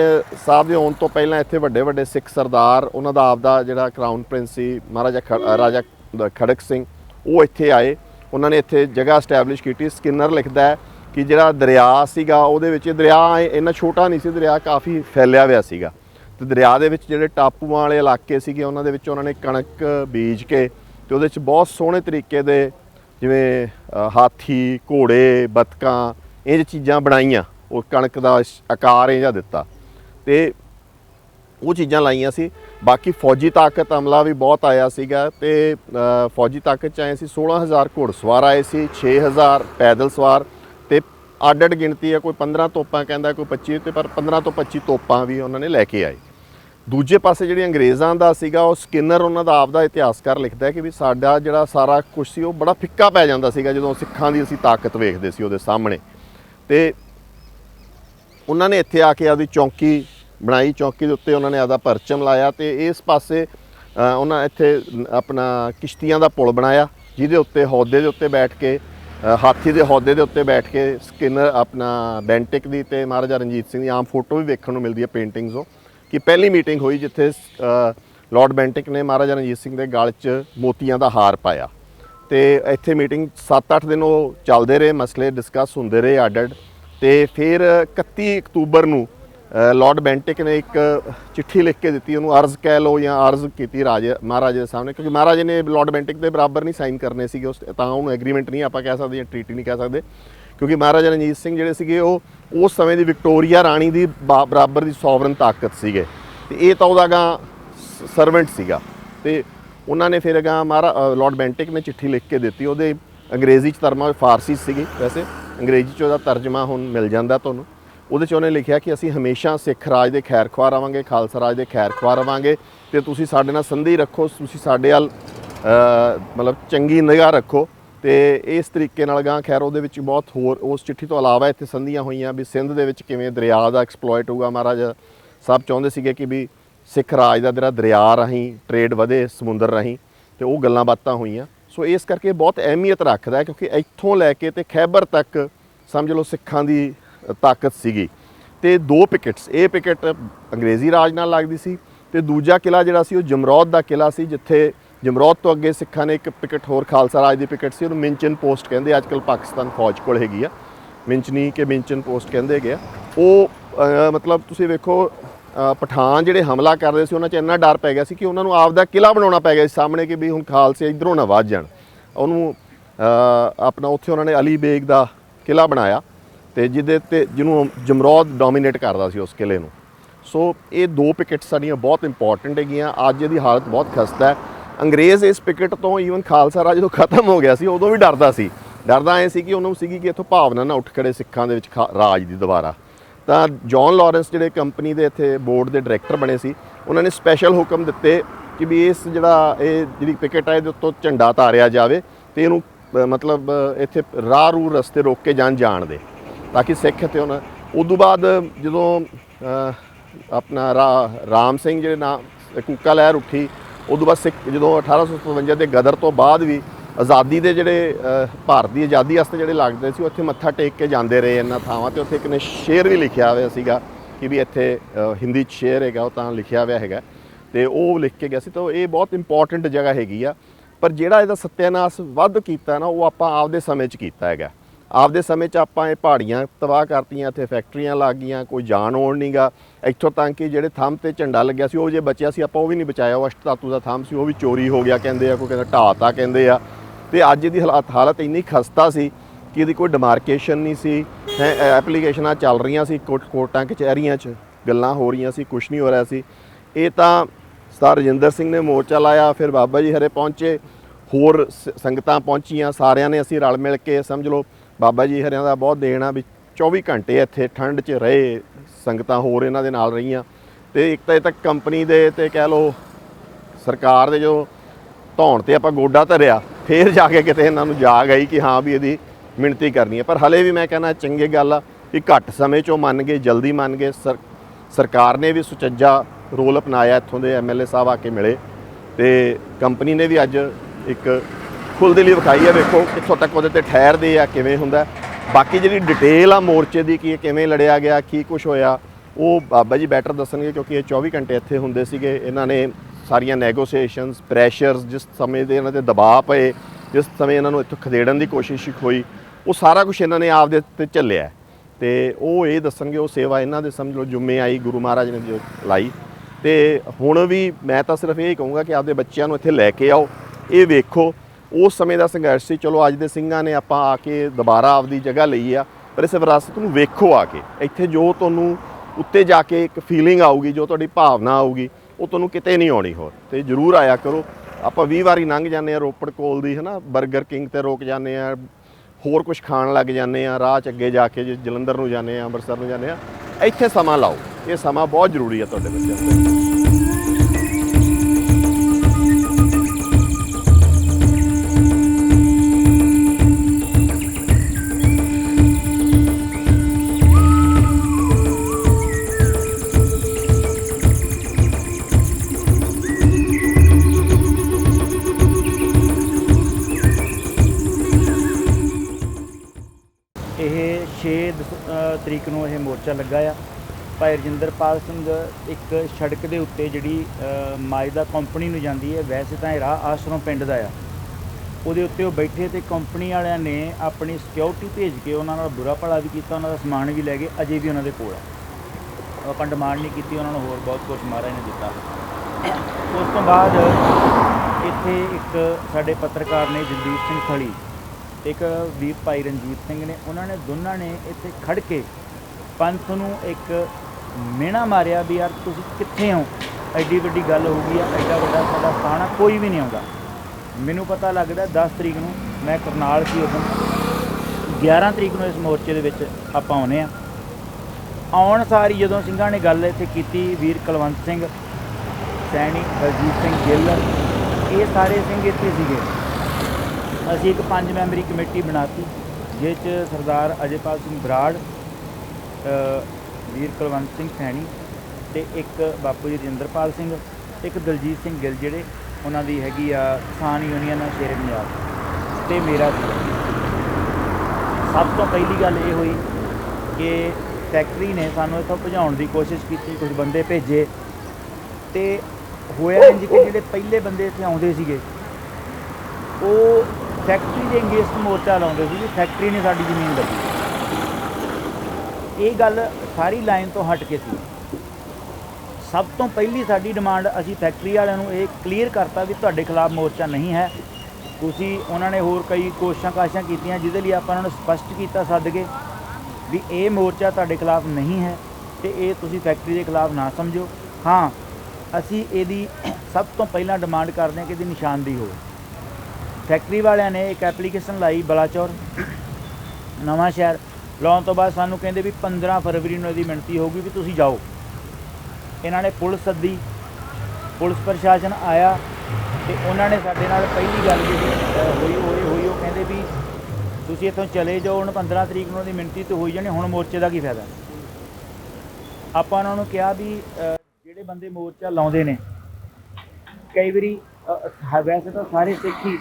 ਸਾਹਿਬ ਦੇ ਆਉਣ ਤੋਂ ਪਹਿਲਾਂ ਇੱਥੇ ਵੱਡੇ ਵੱਡੇ ਸਿੱਖ ਸਰਦਾਰ, ਉਹਨਾਂ ਦਾ ਆਪਦਾ ਜਿਹੜਾ ਕਰਾਊਨ ਪ੍ਰਿੰਸ ਸੀ, ਮਹਾਰਾਜਾ ਖ- ਰਾਜਾ ਖੜਕ ਸਿੰਘ, ਉਹ ਇੱਥੇ ਆਏ। ਉਹਨਾਂ ਨੇ ਇੱਥੇ ਜਗ੍ਹਾ ਸਟੈਬਲਿਸ਼ ਕੀਤੀ। ਸਕਿਨਰ ਲਿਖਦਾ ਹੈ ਕਿ ਜਿਹੜਾ ਦਰਿਆ ਸੀਗਾ, ਉਹਦੇ ਵਿੱਚ ਦਰਿਆ ਇੰਨਾ ਛੋਟਾ ਨਹੀਂ ਸੀ, ਦਰਿਆ ਕਾਫੀ ਫੈਲਿਆ ਹੋਇਆ ਸੀਗਾ। ਤੇ ਦਰਿਆ ਦੇ ਵਿੱਚ ਜਿਹੜੇ ਟਾਪੂਆਂ ਵਾਲੇ ਇਲਾਕੇ ਸੀਗੇ, ਉਹਨਾਂ ਦੇ ਵਿੱਚ ਉਹਨਾਂ ਨੇ ਕਣਕ ਬੀਜ ਕੇ ਤੇ ਉਹਦੇ ਵਿੱਚ ਬਹੁਤ ਸੋਹਣੇ ਤਰੀਕੇ ਦੇ ਜਿਵੇਂ ਹਾਥੀ, ਘੋੜੇ, ਬਤਕਾਂ, ਇਹ ਜਿਹੀ ਚੀਜ਼ਾਂ ਬਣਾਈਆਂ। ਉਹ ਕਣਕ ਦਾ ਸ਼- ਆਕਾਰ ਇਹ ਜਿਹਾ ਦਿੱਤਾ। ਤੇ ਉਹ ਚੀਜ਼ਾਂ ਲਾਈਆਂ ਸੀ। ਬਾਕੀ ਫੌਜੀ ਤਾਕਤ ਅਮਲਾ ਵੀ ਬਹੁਤ ਆਇਆ ਸੀਗਾ ਤੇ ਫੌਜੀ ਤਾਕਤ ਚ ਆਏ ਸੀ 16000 ਘੋੜਸਵਾਰ ਆਏ ਸੀ 6000 ਪੈਦਲ ਸਵਾਰ ਤੇ ਅੱਡ ਅੱਡ ਗਿਣਤੀ ਆ, ਕੋਈ 15 ਤੋਪਾਂ ਕਹਿੰਦਾ, ਕੋਈ 25 ਤੇ ਪਰ 15 ਤੋਂ 25 ਤੋਪਾਂ ਵੀ ਉਹਨਾਂ ਨੇ ਲੈ ਕੇ ਆਏ। ਦੂਜੇ ਪਾਸੇ ਜਿਹੜੀ ਅੰਗਰੇਜ਼ਾਂ ਦਾ ਸੀਗਾ, ਉਹ ਸਕਿਨਰ ਉਹਨਾਂ ਦਾ ਆਪਦਾ ਇਤਿਹਾਸਕਾਰ ਲਿਖਦਾ ਹੈ ਕਿ ਵੀ ਸਾਡਾ ਜਿਹੜਾ ਸਾਰਾ ਕੁਝ ਸੀ, ਉਹ ਬੜਾ ਫਿੱਕਾ ਪੈ ਜਾਂਦਾ ਸੀਗਾ ਜਦੋਂ ਸਿੱਖਾਂ ਦੀ ਅਸੀਂ ਤਾਕਤ ਵੇਖਦੇ ਸੀ ਉਹਦੇ ਸਾਹਮਣੇ। ਤੇ ਉਹਨਾਂ ਨੇ ਇੱਥੇ ਆ ਕੇ ਆਪਦੀ ਚੌਂਕੀ ਬਣਾਈ, ਚੌਂਕੀ ਦੇ ਉੱਤੇ ਉਹਨਾਂ ਨੇ ਆਪਦਾ ਪਰਚਮ ਲਾਇਆ ਤੇ ਇਸ ਪਾਸੇ ਉਹਨਾਂ ਇੱਥੇ ਆਪਣਾ ਕਿਸ਼ਤੀਆਂ ਦਾ ਪੁਲ ਬਣਾਇਆ, ਜਿਹਦੇ ਉੱਤੇ ਹੌਦੇ ਦੇ ਉੱਤੇ ਬੈਠ ਕੇ ਹਾਥੀ ਦੇ ਹੌਦੇ ਦੇ ਉੱਤੇ ਬੈਠ ਕੇ ਸਕਿਨਰ ਆਪਣਾ ਬੈਂਟਿਕ ਦੀ ਤੇ ਮਹਾਰਾਜਾ ਰਣਜੀਤ ਸਿੰਘ ਦੀ ਆਮ ਫੋਟੋ ਵੀ ਵੇਖਣ ਨੂੰ ਮਿਲਦੀ ਹੈ ਪੇਂਟਿੰਗਸ ਉਹ। ਕਿ ਪਹਿਲੀ ਮੀਟਿੰਗ ਹੋਈ ਜਿੱਥੇ ਅ, ਲਾਰਡ ਬੈਂਟਿਕ ਨੇ ਮਹਾਰਾਜਾ ਰਣਜੀਤ ਸਿੰਘ ਦੇ ਗਲ 'ਚ ਮੋਤੀਆਂ ਦਾ ਹਾਰ ਪਾਇਆ। ਤੇ ਇੱਥੇ ਮੀਟਿੰਗ 7-8 ਦਿਨ ਉਹ ਚੱਲਦੇ ਰਹੇ ਮਸਲੇ ਡਿਸਕਸ ਹੁੰਦੇ ਰਹੇ ਅੱਡ ਅੱਡ ਤੇ ਫਿਰ 31 ਅਕਤੂਬਰ ਨੂੰ ਅ, ਲਾਰਡ ਬੈਂਟਿਕ ਨੇ ਇੱਕ ਚਿੱਠੀ ਲਿਖ ਕੇ ਦਿੱਤੀ ਉਹਨੂੰ ਅਰਜ਼ ਕਹਿ ਲਓ ਜਾਂ ਅਰਜ਼ ਕੀਤੀ ਰਾਜੇ ਮਹਾਰਾਜੇ ਦੇ ਸਾਹਮਣੇ। ਕਿਉਂਕਿ ਮਹਾਰਾਜੇ ਨੇ ਲਾਰਡ ਬੈਂਟਿਕ ਦੇ ਬਰਾਬਰ ਨਹੀਂ ਸਾਈਨ ਕਰਨੇ ਸੀਗੇ ਉਸ ਤਾਂ ਉਹਨੂੰ ਐਗਰੀਮੈਂਟ ਨਹੀਂ ਆਪਾਂ ਕਹਿ ਸਕਦੇ ਜਾਂ ਟ੍ਰੀਟੀ ਨਹੀਂ ਕਹਿ ਸਕਦੇ। ਕਿਉਂਕਿ ਮਹਾਰਾਜਾ ਰਣਜੀਤ ਸਿੰਘ ਜਿਹੜੇ ਸੀਗੇ ਉਹ ਉਸ ਸਮੇਂ ਦੀ ਵਿਕਟੋਰੀਆ ਰਾਣੀ ਦੀ ਬਾ- ਬਰਾਬਰ ਦੀ ਸੋਵਰਨ ਤਾਕਤ ਸੀਗੇ। ਤੇ ਇਹ ਤਾਂ ਉਹਦਾ ਗਾ ਸਰਵੈਂਟ ਸੀਗਾ। ਤੇ ਉਹਨਾਂ ਨੇ ਫਿਰ ਅਗਾਂਹ ਮਹਾਰਾ ਅ, ਲਾਰਡ ਬੈਂਟਿਕ ਨੇ ਚਿੱਠੀ ਲਿਖ ਕੇ ਦਿੱਤੀ। ਉਹਦੇ ਅੰਗਰੇਜ਼ੀ ਚ ਤਰਮਾ ਫਾਰਸੀ 'ਚ ਸੀਗੀ ਵੈਸੇ। ਅੰਗਰੇਜ਼ੀ ਚ ਉਹਦਾ ਤਰਜਮਾ ਹੁਣ ਮਿਲ ਜਾਂਦਾ ਤੁਹਾਨੂੰ। ਉਹਦੇ ਚ ਉਹਨੇ ਲਿਖਿਆ ਕਿ ਅਸੀਂ ਹਮੇਸ਼ਾ ਸਿੱਖ ਰਾਜ ਦੇ ਖੈਰ ਖਵਾ ਰਵਾਂਗੇ ਖਾਲਸਾ ਰਾਜ ਦੇ ਖੈਰ ਖਵਾ ਰਵਾਂਗੇ ਤੇ ਤੁਸੀਂ ਸਾਡੇ ਨਾਲ ਸੰਧੀ ਰੱਖੋ ਤੁਸੀਂ ਸਾਡੇ ਵੱਲ ਮਤਲਬ ਚੰਗੀ ਨਿਗਾਹ ਰੱਖੋ। ਤੇ ਇਸ ਤਰੀਕੇ ਨਾਲ ਗਾਂ ਖੈਰ ਉਹਦੇ ਵਿੱਚ ਬਹੁਤ ਹੋਰ, ਉਸ ਚਿੱਠੀ ਤੋਂ ਇਲਾਵਾ ਇੱਥੇ ਸੰਧੀਆਂ ਹੋਈਆਂ ਵੀ ਸਿੰਧ ਦੇ ਵਿੱਚ ਕਿਵੇਂ ਦਰਿਆ ਦਾ ਐਕਸਪਲੋਇਟ ਹੋਊਗਾ ਮਹਾਰਾਜਾ। ਸਾਹਿਬ ਚਾਹੁੰਦੇ ਸੀਗੇ ਕਿ ਵੀ ਸਿੱਖ ਰਾਜ ਦਾ ਜਿਹੜਾ ਦਰਿਆ ਰਾਹੀਂ ਟ੍ਰੇਡ ਵਧੇ, ਸਮੁੰਦਰ ਰਾਹੀਂ, ਤੇ ਉਹ ਗੱਲਾਂ ਬਾਤਾਂ ਹੋਈਆਂ। ਸੋ ਇਸ ਕਰਕੇ ਬਹੁਤ ਅਹਿਮੀਅਤ ਰੱਖਦਾ ਹੈ ਕਿਉਂਕਿ ਇੱਥੋਂ ਲੈ ਕੇ ਤੇ ਖੈਬਰ ਤੱਕ ਸਮਝ ਲਓ ਸਿੱਖਾਂ ਦੀ ਤਾਕਤ ਸੀਗੀ। ਤੇ ਦੋ ਪਿਕਟਸ ਇਹ ਪਿਕਟ ਅੰਗਰੇਜ਼ੀ ਰਾਜ ਨਾਲ ਲੱਗਦੀ ਸੀ ਤੇ ਦੂਜਾ ਕਿਲਾ ਜਿਹੜਾ ਸੀ ਉਹ ਜਮਰੌਦ ਦਾ ਕਿਲਾ ਸੀ, ਜਿੱਥੇ ਜਮਰੌਦ ਤੋਂ ਅੱਗੇ ਸਿੱਖਾਂ ਨੇ ਇੱਕ ਪਿਕਟ ਹੋਰ ਖਾਲਸਾ ਰਾਜ ਦੀ ਪਿਕਟ ਸੀ, ਉਹਨੂੰ ਮਿੰਚਨ ਪੋਸਟ ਕਹਿੰਦੇ ਅੱਜ ਕੱਲ ਪਾਕਿਸਤਾਨ ਫੌਜ ਕੋਲ ਹੈਗੀ ਆ। ਮਿੰਚਨੀ ਕਿ ਮਿੰਚਨ ਪੋਸਟ ਕਹਿੰਦੇ ਹੈਗੇ ਆ। ਉਹ ਮਤਲਬ ਤੁਸੀਂ ਵੇਖੋ ਪਠਾਨ ਜਿਹੜੇ ਹਮਲਾ ਕਰਦੇ ਸੀ, ਉਹਨਾਂ 'ਚ ਇੰਨਾ ਡਰ ਪੈ ਗਿਆ ਸੀ ਕਿ ਉਹਨਾਂ ਨੂੰ ਆਪਦਾ ਕਿਲਾ ਬਣਾਉਣਾ ਪੈ ਗਿਆ ਸੀ ਸਾਹਮਣੇ ਕਿ ਵੀ ਹੁਣ ਖਾਲਸੇ ਇਧਰੋਂ ਨਾ ਵੱਜ ਜਾਣ। ਉਹਨੂੰ ਆਪਣਾ ਉੱਥੇ ਉਹਨਾਂ ਨੇ ਅਲੀ ਬੇਗ ਦਾ ਕਿਲਾ ਬਣਾਇਆ ਤੇ ਜਿਹਦੇ ਤੇ, ਜਿਹਨੂੰ ਜਮਰੌਦ ਡੋਮੀਨੇਟ ਕਰਦਾ ਸੀ ਉਸ ਕਿਲੇ ਨੂੰ। ਸੋ ਇਹ ਦੋ ਪਿਕਟਸ ਸਾਡੀਆਂ ਬਹੁਤ ਇੰਪੋਰਟੈਂਟ ਹੈਗੀਆਂ। ਅੱਜ ਇਹਦੀ ਹਾਲਤ ਬਹੁਤ ਖਸਤਾ ਹੈ। ਅੰਗਰੇਜ਼ ਇਸ ਪਿਕਟ ਤੋਂ ਈਵਨ ਖਾਲਸਾ ਰਾਜ ਜਦੋਂ ਖਤਮ ਹੋ ਗਿਆ ਸੀ, ਉਦੋਂ ਵੀ ਡਰਦਾ ਸੀ। ਡਰਦਾ ਐ ਸੀ ਕਿ ਉਹਨੂੰ ਸੀਗੀ ਕਿ ਇੱਥੋਂ ਭਾਵਨਾ ਨਾ ਉੱਠ ਖੜੇ ਸਿੱਖਾਂ ਦੇ ਵਿੱਚ ਖਾ- ਰਾਜ ਦੀ ਦੁਬਾਰਾ। ਤਾਂ ਜੌਨ ਲਾਰੈਂਸ ਜਿਹੜੇ ਕੰਪਨੀ ਦੇ ਇੱਥੇ ਬੋਰਡ ਦੇ ਡਾਇਰੈਕਟਰ ਬਣੇ ਸੀ, ਉਹਨਾਂ ਨੇ ਸਪੈਸ਼ਲ ਹੁਕਮ ਦਿੱਤੇ ਕਿ ਵੀ ਇਸ ਜਿਹੜਾ ਇਹ ਜਿਹੜੀ ਪਿਕਟ ਹੈ ਇਹਦੇ ਉੱਤੋਂ ਝੰਡਾ ਤਾਰਿਆ ਜਾਵੇ ਤੇ ਇਹਨੂੰ ਮਤਲਬ ਇੱਥੇ ਰਾਹ ਰੂ ਰਸਤੇ ਰੋਕ ਕੇ ਜਾਣ ਜਾਣ ਦੇ। ਤਾਂ ਕਿ ਸਿੱਖ ਤੇ ਉਹਨਾਂ, ਉਦੋਂ ਬਾਅਦ ਜਦੋਂ ਆਪਣਾ ਰਾ- ਰਾਮ ਸਿੰਘ ਜਿਹੜੇ ਨਾਮ ਕੂਕਾ ਲਹਿਰ ਉੱਠੀ ਉਦੋਂ ਬਾਅਦ ਸਿੱਖ ਜਦੋਂ 1857 ਦੇ ਗਦਰ ਤੋਂ ਬਾਅਦ ਵੀ ਆਜ਼ਾਦੀ ਦੇ ਜਿਹੜੇ ਭਾਰਤ ਦੀ ਆਜ਼ਾਦੀ ਵਾਸਤੇ ਜਿਹੜੇ ਲੱਗਦੇ ਸੀ, ਉੱਥੇ ਮੱਥਾ ਟੇਕ ਕੇ ਜਾਂਦੇ ਰਹੇ ਇਹਨਾਂ ਥਾਵਾਂ ਤੇ। ਉੱਥੇ ਇੱਕ ਨੇ ਸ਼ੇਰ ਵੀ ਲਿਖਿਆ ਹੋਇਆ ਸੀਗਾ ਕਿ ਵੀ ਇੱਥੇ ਹਿੰਦੀ 'ਚ ਸ਼ੇਰ ਹੈਗਾ, ਉਹ ਤਾਂ ਲਿਖਿਆ ਹੋਇਆ ਹੈਗਾ। ਤੇ ਉਹ ਲਿਖ ਕੇ ਗਿਆ ਸੀ। ਤਾਂ ਇਹ ਬਹੁਤ ਇੰਪੋਰਟੈਂਟ ਜਗ੍ਹਾ ਹੈਗੀ ਆ। ਪਰ ਜਿਹੜਾ ਇਹਦਾ ਸਤਿਆਨਾਸ ਵੱਧ ਕੀਤਾ ਨਾ, ਉਹ ਆਪਾਂ ਆਪਦੇ ਸਮੇਂ 'ਚ ਕੀਤਾ ਹੈਗਾ। ਆਪਦੇ ਸਮੇਂ 'ਚ ਆਪਾਂ ਇਹ ਪਹਾੜੀਆਂ ਤਬਾਹ ਕਰਤੀਆਂ, ਇੱਥੇ ਫੈਕਟਰੀਆਂ ਲੱਗ ਗਈਆਂ, ਕੋਈ ਜਾਨ ਆਉਣ ਨਹੀਂਗਾ ਇੱਥੋਂ ਤੱਕ ਕਿ ਜਿਹੜੇ ਥੰਮ ਤੇ ਝੰਡਾ ਲੱਗਿਆ ਸੀ, ਉਹ ਜੇ ਬਚਿਆ ਸੀ, ਆਪਾਂ ਉਹ ਵੀ ਨਹੀਂ ਬਚਾਇਆ। ਉਹ ਅਸ਼ਟਧਾਤੂ ਦਾ ਥੰਮ ਸੀ, ਉਹ ਵੀ ਚੋਰੀ ਹੋ ਗਿਆ ਕਹਿੰਦੇ ਆ, ਕੋਈ ਕਹਿੰਦਾ ਢਾਤਾ ਕਹਿੰਦੇ ਆ। ਤੇ ਅੱਜ ਦੀ ਹਾਲਾਤ, ਹਾਲਤ ਇੰਨੀ ਖਸਤਾ ਸੀ ਕਿ ਇਹਦੀ ਕੋਈ ਡਿਮਾਰਕੇਸ਼ਨ ਨਹੀਂ ਸੀ। ਹੈ ਐਪਲੀਕੇਸ਼ਨਾਂ ਚੱਲ ਰਹੀਆਂ ਸੀ ਕੋਰਟ ਕੋਰਟਾਂ, ਕਚਹਿਰੀਆਂ 'ਚ। ਗੱਲਾਂ ਹੋ ਰਹੀਆਂ ਸੀ ਕੁਝ ਨਹੀਂ ਹੋ ਰਿਹਾ ਸੀ। ਇਹ ਤਾਂ ਸਰ ਰਜਿੰਦਰ ਸਿੰਘ ਨੇ ਮੋਰਚਾ ਲਾਇਆ, ਫਿਰ ਬਾਬਾ ਜੀ ਹਰੇ ਪਹੁੰਚੇ। ਹੋਰ ਸ- ਸੰਗਤਾਂ ਪਹੁੰਚੀਆਂ, ਸਾਰਿਆਂ ਨੇ ਅਸੀਂ ਰਲ ਮਿਲ ਕੇ, ਸਮਝ ਲਓ ਬਾਬਾ ਜੀ ਹਰਿਆਂ ਦਾ ਬਹੁਤ ਦੇਣ ਆ ਵੀ 24 ਘੰਟੇ ਇੱਥੇ ਠੰਡ 'ਚ ਰਹੇ, ਸੰਗਤਾਂ ਹੋਰ ਇਹਨਾਂ ਦੇ ਨਾਲ ਰਹੀਆਂ। ਤੇ ਇੱਕ ਤਾਂ ਇਹ ਤਾਂ ਕੰਪਨੀ ਦੇ ਤੇ ਕਹਿ ਲਓ ਸਰਕਾਰ ਦੇ ਜੋ ਧੌਣ ਤੇ ਆਪਾਂ ਗੋਡਾ ਧਰਿਆ, ਫੇਰ ਜਾ ਕੇ ਕਿਤੇ ਇਹਨਾਂ ਨੂੰ ਜਾਗ ਆਈ ਕਿ ਹਾਂ ਵੀ ਇਹਦੀ ਮਿਣਤੀ ਕਰਨੀ ਹੈ। ਪਰ ਹਲੇ ਵੀ ਮੈਂ ਕਹਿੰਦਾ ਚੰਗੀ ਗੱਲ ਆ ਕਿ ਘੱਟ ਸਮੇਂ 'ਚੋਂ ਮੰਨ ਗਏ, ਜਲਦੀ ਮੰਨ ਗਏ। ਸਰਕਾਰ ਨੇ ਵੀ ਸੁਚੱਜਾ ਰੋਲ ਅਪਣਾਇਆ ਇੱਥੋਂ ਦੇ ਐਮਐਲਏ ਸਾਹਿਬ ਆ ਕੇ ਮਿਲੇ। ਤੇ ਕੰਪਨੀ ਨੇ ਵੀ ਅੱਜ ਇੱਕ ਖੁੱਲ੍ਹਦਿਲੀ ਵਿਖਾਈ ਹੈ ਵੇਖੋ ਕਿੱਥੋਂ ਤੱਕ ਉਹਦੇ ਤੇ ਠਹਿਰਦੇ ਆ, ਕਿਵੇਂ ਹੁੰਦਾ। ਬਾਕੀ ਜਿਹੜੀ ਡਿਟੇਲ ਆ ਮੋਰਚੇ ਦੀ, ਕਿ ਇਹ ਕਿਵੇਂ ਲੜਿਆ ਗਿਆ, ਕੀ ਕੁਝ ਹੋਇਆ, ਉਹ ਬਾਬਾ ਜੀ ਬੈਟਰ ਦੱਸਣਗੇ, ਕਿਉਂਕਿ ਇਹ 24 ਘੰਟੇ ਇੱਥੇ ਹੁੰਦੇ ਸੀਗੇ। ਇਹਨਾਂ ਨੇ ਸਾਰੀਆਂ ਨੈਗੋਸੀਏਸ਼ਨਸ ਪ੍ਰੈਸ਼ਰਸ ਜਿਸ ਸਮੇਂ ਦੇ ਇਹਨਾਂ ਤੇ ਦਬਾਅ ਪਏ, ਜਿਸ ਸਮੇਂ ਇਹਨਾਂ ਨੂੰ ਇੱਥੋਂ ਖਦੇੜਨ ਦੀ ਕੋਸ਼ਿਸ਼ ਹੋਈ, ਉਹ ਸਾਰਾ ਕੁਝ ਇਹਨਾਂ ਨੇ ਆਪਦੇ ਤੇ ਝੱਲਿਆ। ਹੈ। ਤੇ ਉਹ ਇਹ ਦੱਸਣਗੇ, ਉਹ ਸੇਵਾ ਇਹਨਾਂ ਦੇ ਸਮਝ ਲਓ, ਜੁਮੇ ਆਈ, ਗੁਰੂ ਮਹਾਰਾਜ ਨੇ ਜੋ ਲਾਈ। ਤੇ ਹੁਣ ਵੀ ਮੈਂ ਤਾਂ ਸਿਰਫ ਇਹ ਕਹੂੰਗਾ ਕਿ ਆਪਦੇ ਬੱਚਿਆਂ ਨੂੰ ਇੱਥੇ ਲੈ ਕੇ ਆਓ। ਇਹ ਵੇਖੋ ਉਸ ਸਮੇਂ ਦਾ ਸੰਘਰਸ਼ ਸੀ। ਚਲੋ ਅੱਜ ਦੇ ਸਿੰਘਾਂ ਨੇ ਆਪਾਂ ਆ ਕੇ ਦੁਬਾਰਾ ਆਪਦੀ ਜਗ੍ਹਾ ਲਈ ਆ, ਪਰ ਇਸ ਵਿਰਾਸਤ ਨੂੰ ਵੇਖੋ ਆ ਕੇ। ਇੱਥੇ ਜੋ ਤੁਹਾਨੂੰ ਉੱਤੇ ਜਾ ਕੇ ਇੱਕ ਫੀਲਿੰਗ ਆਊਗੀ, ਜੋ ਤੁਹਾਡੀ ਭਾਵਨਾ ਆਊਗੀ, ਉਹ ਤੁਹਾਨੂੰ ਕਿਤੇ ਨਹੀਂ ਆਉਣੀ ਹੋਰ। ਤੇ ਜਰੂਰ ਆਇਆ ਕਰੋ। ਆਪਾਂ 20 ਵਾਰੀ ਲੰਘ ਜਾਂਦੇ ਆ ਰੋਪੜ ਕੋਲ ਦੀ, ਹਨਾ? 버ਗਰ ਕਿੰਗ ਤੇ ਰੋਕ ਜਾਂਦੇ ਆ, ਹੋਰ ਕੁਝ ਖਾਣ ਲੱਗ ਜਾਂਦੇ ਆ, ਰਾਹ ਚ ਅੱਗੇ ਜਾ ਕੇ ਜੇ, ਜਲੰਧਰ ਨੂੰ ਜਾਂਦੇ ਆ, ਅੰਮ੍ਰਿਤਸਰ ਨੂੰ ਜਾਂਦੇ ਆ। ਇੱਥੇ ਸਮਾਂ ਲਾਓ। ਇਹ ਸਮਾਂ ਬਹੁਤ ਜ਼ਰੂਰੀ ਆ ਤੁਹਾਡੇ ਬੱਚਿਆਂ ਲਈ ਤਰੀਕ ਨੂੰ ਇਹ ਮੋਰਚਾ ਲੱਗਾ ਆ। ਭਾਈ ਰਜਿੰਦਰਪਾਲ ਸਿੰਘ ਇੱਕ ਸੜਕ ਦੇ ਉੱਤੇ ਜਿਹੜੀ ਅ, ਮਾਜਦਾ ਕੰਪਨੀ ਨੂੰ ਜਾਂਦੀ ਹੈ ਵੈਸੇ ਤਾਂ ਇਹ ਰਾਹ ਆਸ਼ਰਮ ਪਿੰਡ ਦਾ ਆ। ਉਹਦੇ ਉੱਤੇ ਉਹ ਬੈਠੇ ਤੇ ਕੰਪਨੀ ਵਾਲਿਆਂ ਨੇ ਆਪਣੀ ਸਿਕਿਉਰਿਟੀ ਭੇਜ ਕੇ ਉਹਨਾਂ ਨਾਲ ਬੁਰਾ ਭਲਾ ਵੀ ਕੀਤਾ ਉਹਨਾਂ ਦਾ ਸਮਾਨ ਵੀ ਲੈ ਗਏ ਅਜੇ ਵੀ ਉਹਨਾਂ ਦੇ ਕੋਲ ਆ। ਆਪਾਂ ਡਿਮਾਂਡ ਨਹੀਂ ਕੀਤੀ ਉਹਨਾਂ ਨੂੰ ਹੋਰ ਬਹੁਤ ਕੁਝ ਮਹਾਰਾਜ ਨੇ ਦਿੱਤਾ। ਉਸ ਤੋਂ ਬਾਅਦ ਇੱਥੇ ਇੱਕ ਸਾਡੇ ਪੱਤਰਕਾਰ ਨੇ ਜਗਦੀਪ ਸਿੰਘ ਥਲੀ ਇੱਕ ਵੀਰ ਭਾਈ ਰਣਜੀਤ ਸਿੰਘ ਨੇ, ਉਹਨਾਂ ਨੇ ਦੋਨਾਂ ਨੇ ਇੱਥੇ ਖੜ ਕੇ ਪੰਥ ਨੂੰ ਇੱਕ ਮਿਹਣਾ ਮਾਰਿਆ ਵੀ ਯਾਰ ਤੁਸੀਂ ਕਿੱਥੇ ਹੋ? ਐਡੀ ਵੱਡੀ ਗੱਲ ਹੋ ਗਈ ਆ, ਐਡਾ ਵੱਡਾ ਸਾਡਾ ਸਥਾਨ ਆ ਕੋਈ ਵੀ ਨਹੀਂ ਆਉਂਦਾ। ਮੈਨੂੰ ਪਤਾ ਲੱਗਦਾ 10 ਤਰੀਕ ਨੂੰ ਮੈਂ ਕਰਨਾਲ ਸੀ ਉਦੋਂ। 11 ਤਰੀਕ ਨੂੰ ਇਸ ਮੋਰਚੇ ਦੇ ਵਿੱਚ ਆਪਾਂ ਆਉਨੇ ਆ ਆਉਣ ਸਾਰੀ ਜਦੋਂ ਸਿੰਘਾਂ ਨੇ ਗੱਲ ਇੱਥੇ ਕੀਤੀ, ਵੀਰ ਕੁਲਵੰਤ ਸਿੰਘ, ਸੈਣੀ ਬਲਜੀਤ ਸਿੰਘ ਗਿੱਲ, ਇਹ ਸਾਰੇ ਸਿੰਘ ਇੱਥੇ ਸੀਗੇ। ਅਸੀਂ ਇੱਕ ਪੰਜ ਮੈਂਬਰੀ ਕਮੇਟੀ ਬਣਾਤੀ ਜਿਸ 'ਚ ਸਰਦਾਰ ਅਜੇਪਾਲ ਸਿੰਘ ਬਰਾੜ ਵੀਰ ਕੁਲਵੰਤ ਸਿੰਘ ਸੈਣੀ ਤੇ ਇੱਕ ਬਾਪੂ ਜੀ ਰਜਿੰਦਰਪਾਲ ਸਿੰਘ, ਇੱਕ ਦਲਜੀਤ ਸਿੰਘ ਗਿੱਲ ਜਿਹੜੇ ਉਹਨਾਂ ਦੀ ਹੈਗੀ ਆ ਕਿਸਾਨ ਯੂਨੀਅਨ ਸ਼ੇਰ ਪੰਜਾਬ ਤੇ ਮੇਰਾ ਸਭ ਤੋਂ ਪਹਿਲੀ ਗੱਲ ਇਹ ਹੋਈ ਕਿ ਫੈਕਟਰੀ ਨੇ ਸਾਨੂੰ ਇੱਥੋਂ ਭਜਾਉਣ ਦੀ ਕੋਸ਼ਿਸ਼ ਕੀਤੀ, ਕੁਝ ਬੰਦੇ ਭੇਜੇ ਤੇ ਹੋਇਆ ਇੰਜ ਕਿ ਜਿਹੜੇ ਪਹਿਲੇ ਬੰਦੇ ਇੱਥੇ ਆਉਂਦੇ ਸੀਗੇ, ਉਹ ਫੈਕਟਰੀ ਦੇ ਅੰਗੇਸਟ ਮੋਰਚਾ ਲਾਉਂਦੇ ਸੀ ਵੀ ਫੈਕਟਰੀ ਨੇ ਸਾਡੀ ਜ਼ਮੀਨ ਲੱਗੀ ਇਹ ਗੱਲ ਸਾਰੀ ਲਾਈਨ ਤੋਂ ਹਟ ਕੇ ਸੀ। ਸਭ ਤੋਂ ਪਹਿਲੀ ਸਾਡੀ ਡਿਮਾਂਡ, ਅਸੀਂ ਫੈਕਟਰੀ ਵਾਲਿਆਂ ਨੂੰ ਇਹ ਕਲੀਅਰ ਕਰਤਾ ਵੀ ਤੁਹਾਡੇ ਖਿਲਾਫ ਮੋਰਚਾ ਨਹੀਂ ਹੈ। ਤੁਸੀਂ ਉਹਨਾਂ ਨੇ ਹੋਰ ਕਈ ਕੋਸ਼ਿਸ਼ਾਂ ਕਾਸ਼ਾਂ ਕੀਤੀਆਂ, ਜਿਹਦੇ ਲਈ ਆਪਾਂ ਉਹਨਾਂ ਨੂੰ ਸਪਸ਼ਟ ਕੀਤਾ ਸੱਦ ਕੇ ਵੀ ਇਹ ਮੋਰਚਾ ਤੁਹਾਡੇ ਖਿਲਾਫ ਨਹੀਂ ਹੈ ਤੇ ਇਹ ਤੁਸੀਂ ਫੈਕਟਰੀ ਦੇ ਖਿਲਾਫ ਨਾ ਸਮਝੋ। ਹਾਂ, ਅਸੀਂ ਇਹਦੀ ਸਭ ਤੋਂ ਪਹਿਲਾਂ ਡਿਮਾਂਡ ਕਰਦੇ ਹਾਂ ਕਿ ਇਹਦੀ ਨਿਸ਼ਾਨਦੇਹੀ ਹੋਵੇ। ਫੈਕਟਰੀ ਵਾਲਿਆਂ ਨੇ ਇੱਕ ਐਪਲੀਕੇਸ਼ਨ ਲਾਈ ਬਲਾਚੌਰ ਨਵਾਂ ਸ਼ਹਿਰ। ਲਾਉਣ ਤੋਂ ਬਾਅਦ ਸਾਨੂੰ ਕਹਿੰਦੇ ਵੀ 15 ਫਰਵਰੀ ਨੂੰ ਇਹਦੀ ਮਿਣਤੀ ਹੋਊਗੀ ਵੀ ਤੁਸੀਂ ਜਾਓ। ਇਹਨਾਂ ਨੇ ਪੁਲਿਸ ਸੱਦੀ ਪੁਲਿਸ ਪ੍ਰਸ਼ਾਸਨ ਆਇਆ ਤੇ ਉਹਨਾਂ ਨੇ ਸਾਡੇ ਨਾਲ ਪਹਿਲੀ ਗੱਲ ਜਿਹੜੀ ਅ, ਹੋਈ ਹੋਈ ਉਹ ਕਹਿੰਦੇ ਵੀ ਤੁਸੀਂ ਇੱਥੋਂ ਚਲੇ ਜਾਓ ਹੁਣ 15 ਤਰੀਕ ਨੂੰ ਉਹਦੀ ਮਿਣਤੀ ਤੇ ਹੋਈ ਜਾਣੀ ਹੁਣ ਮੋਰਚੇ ਦਾ ਕੀ ਫਾਇਦਾ? ਆਪਾਂ ਉਹਨਾਂ ਨੂੰ ਕਿਹਾ ਵੀ ਜਿਹੜੇ ਬੰਦੇ ਮੋਰਚਾ ਲਾਉਂਦੇ ਨੇ ਕਈ ਵਾਰੀ ਵੈਸੇ ਤਾਂ ਸਾਰੇ ਸਿੱਖ ਹੀ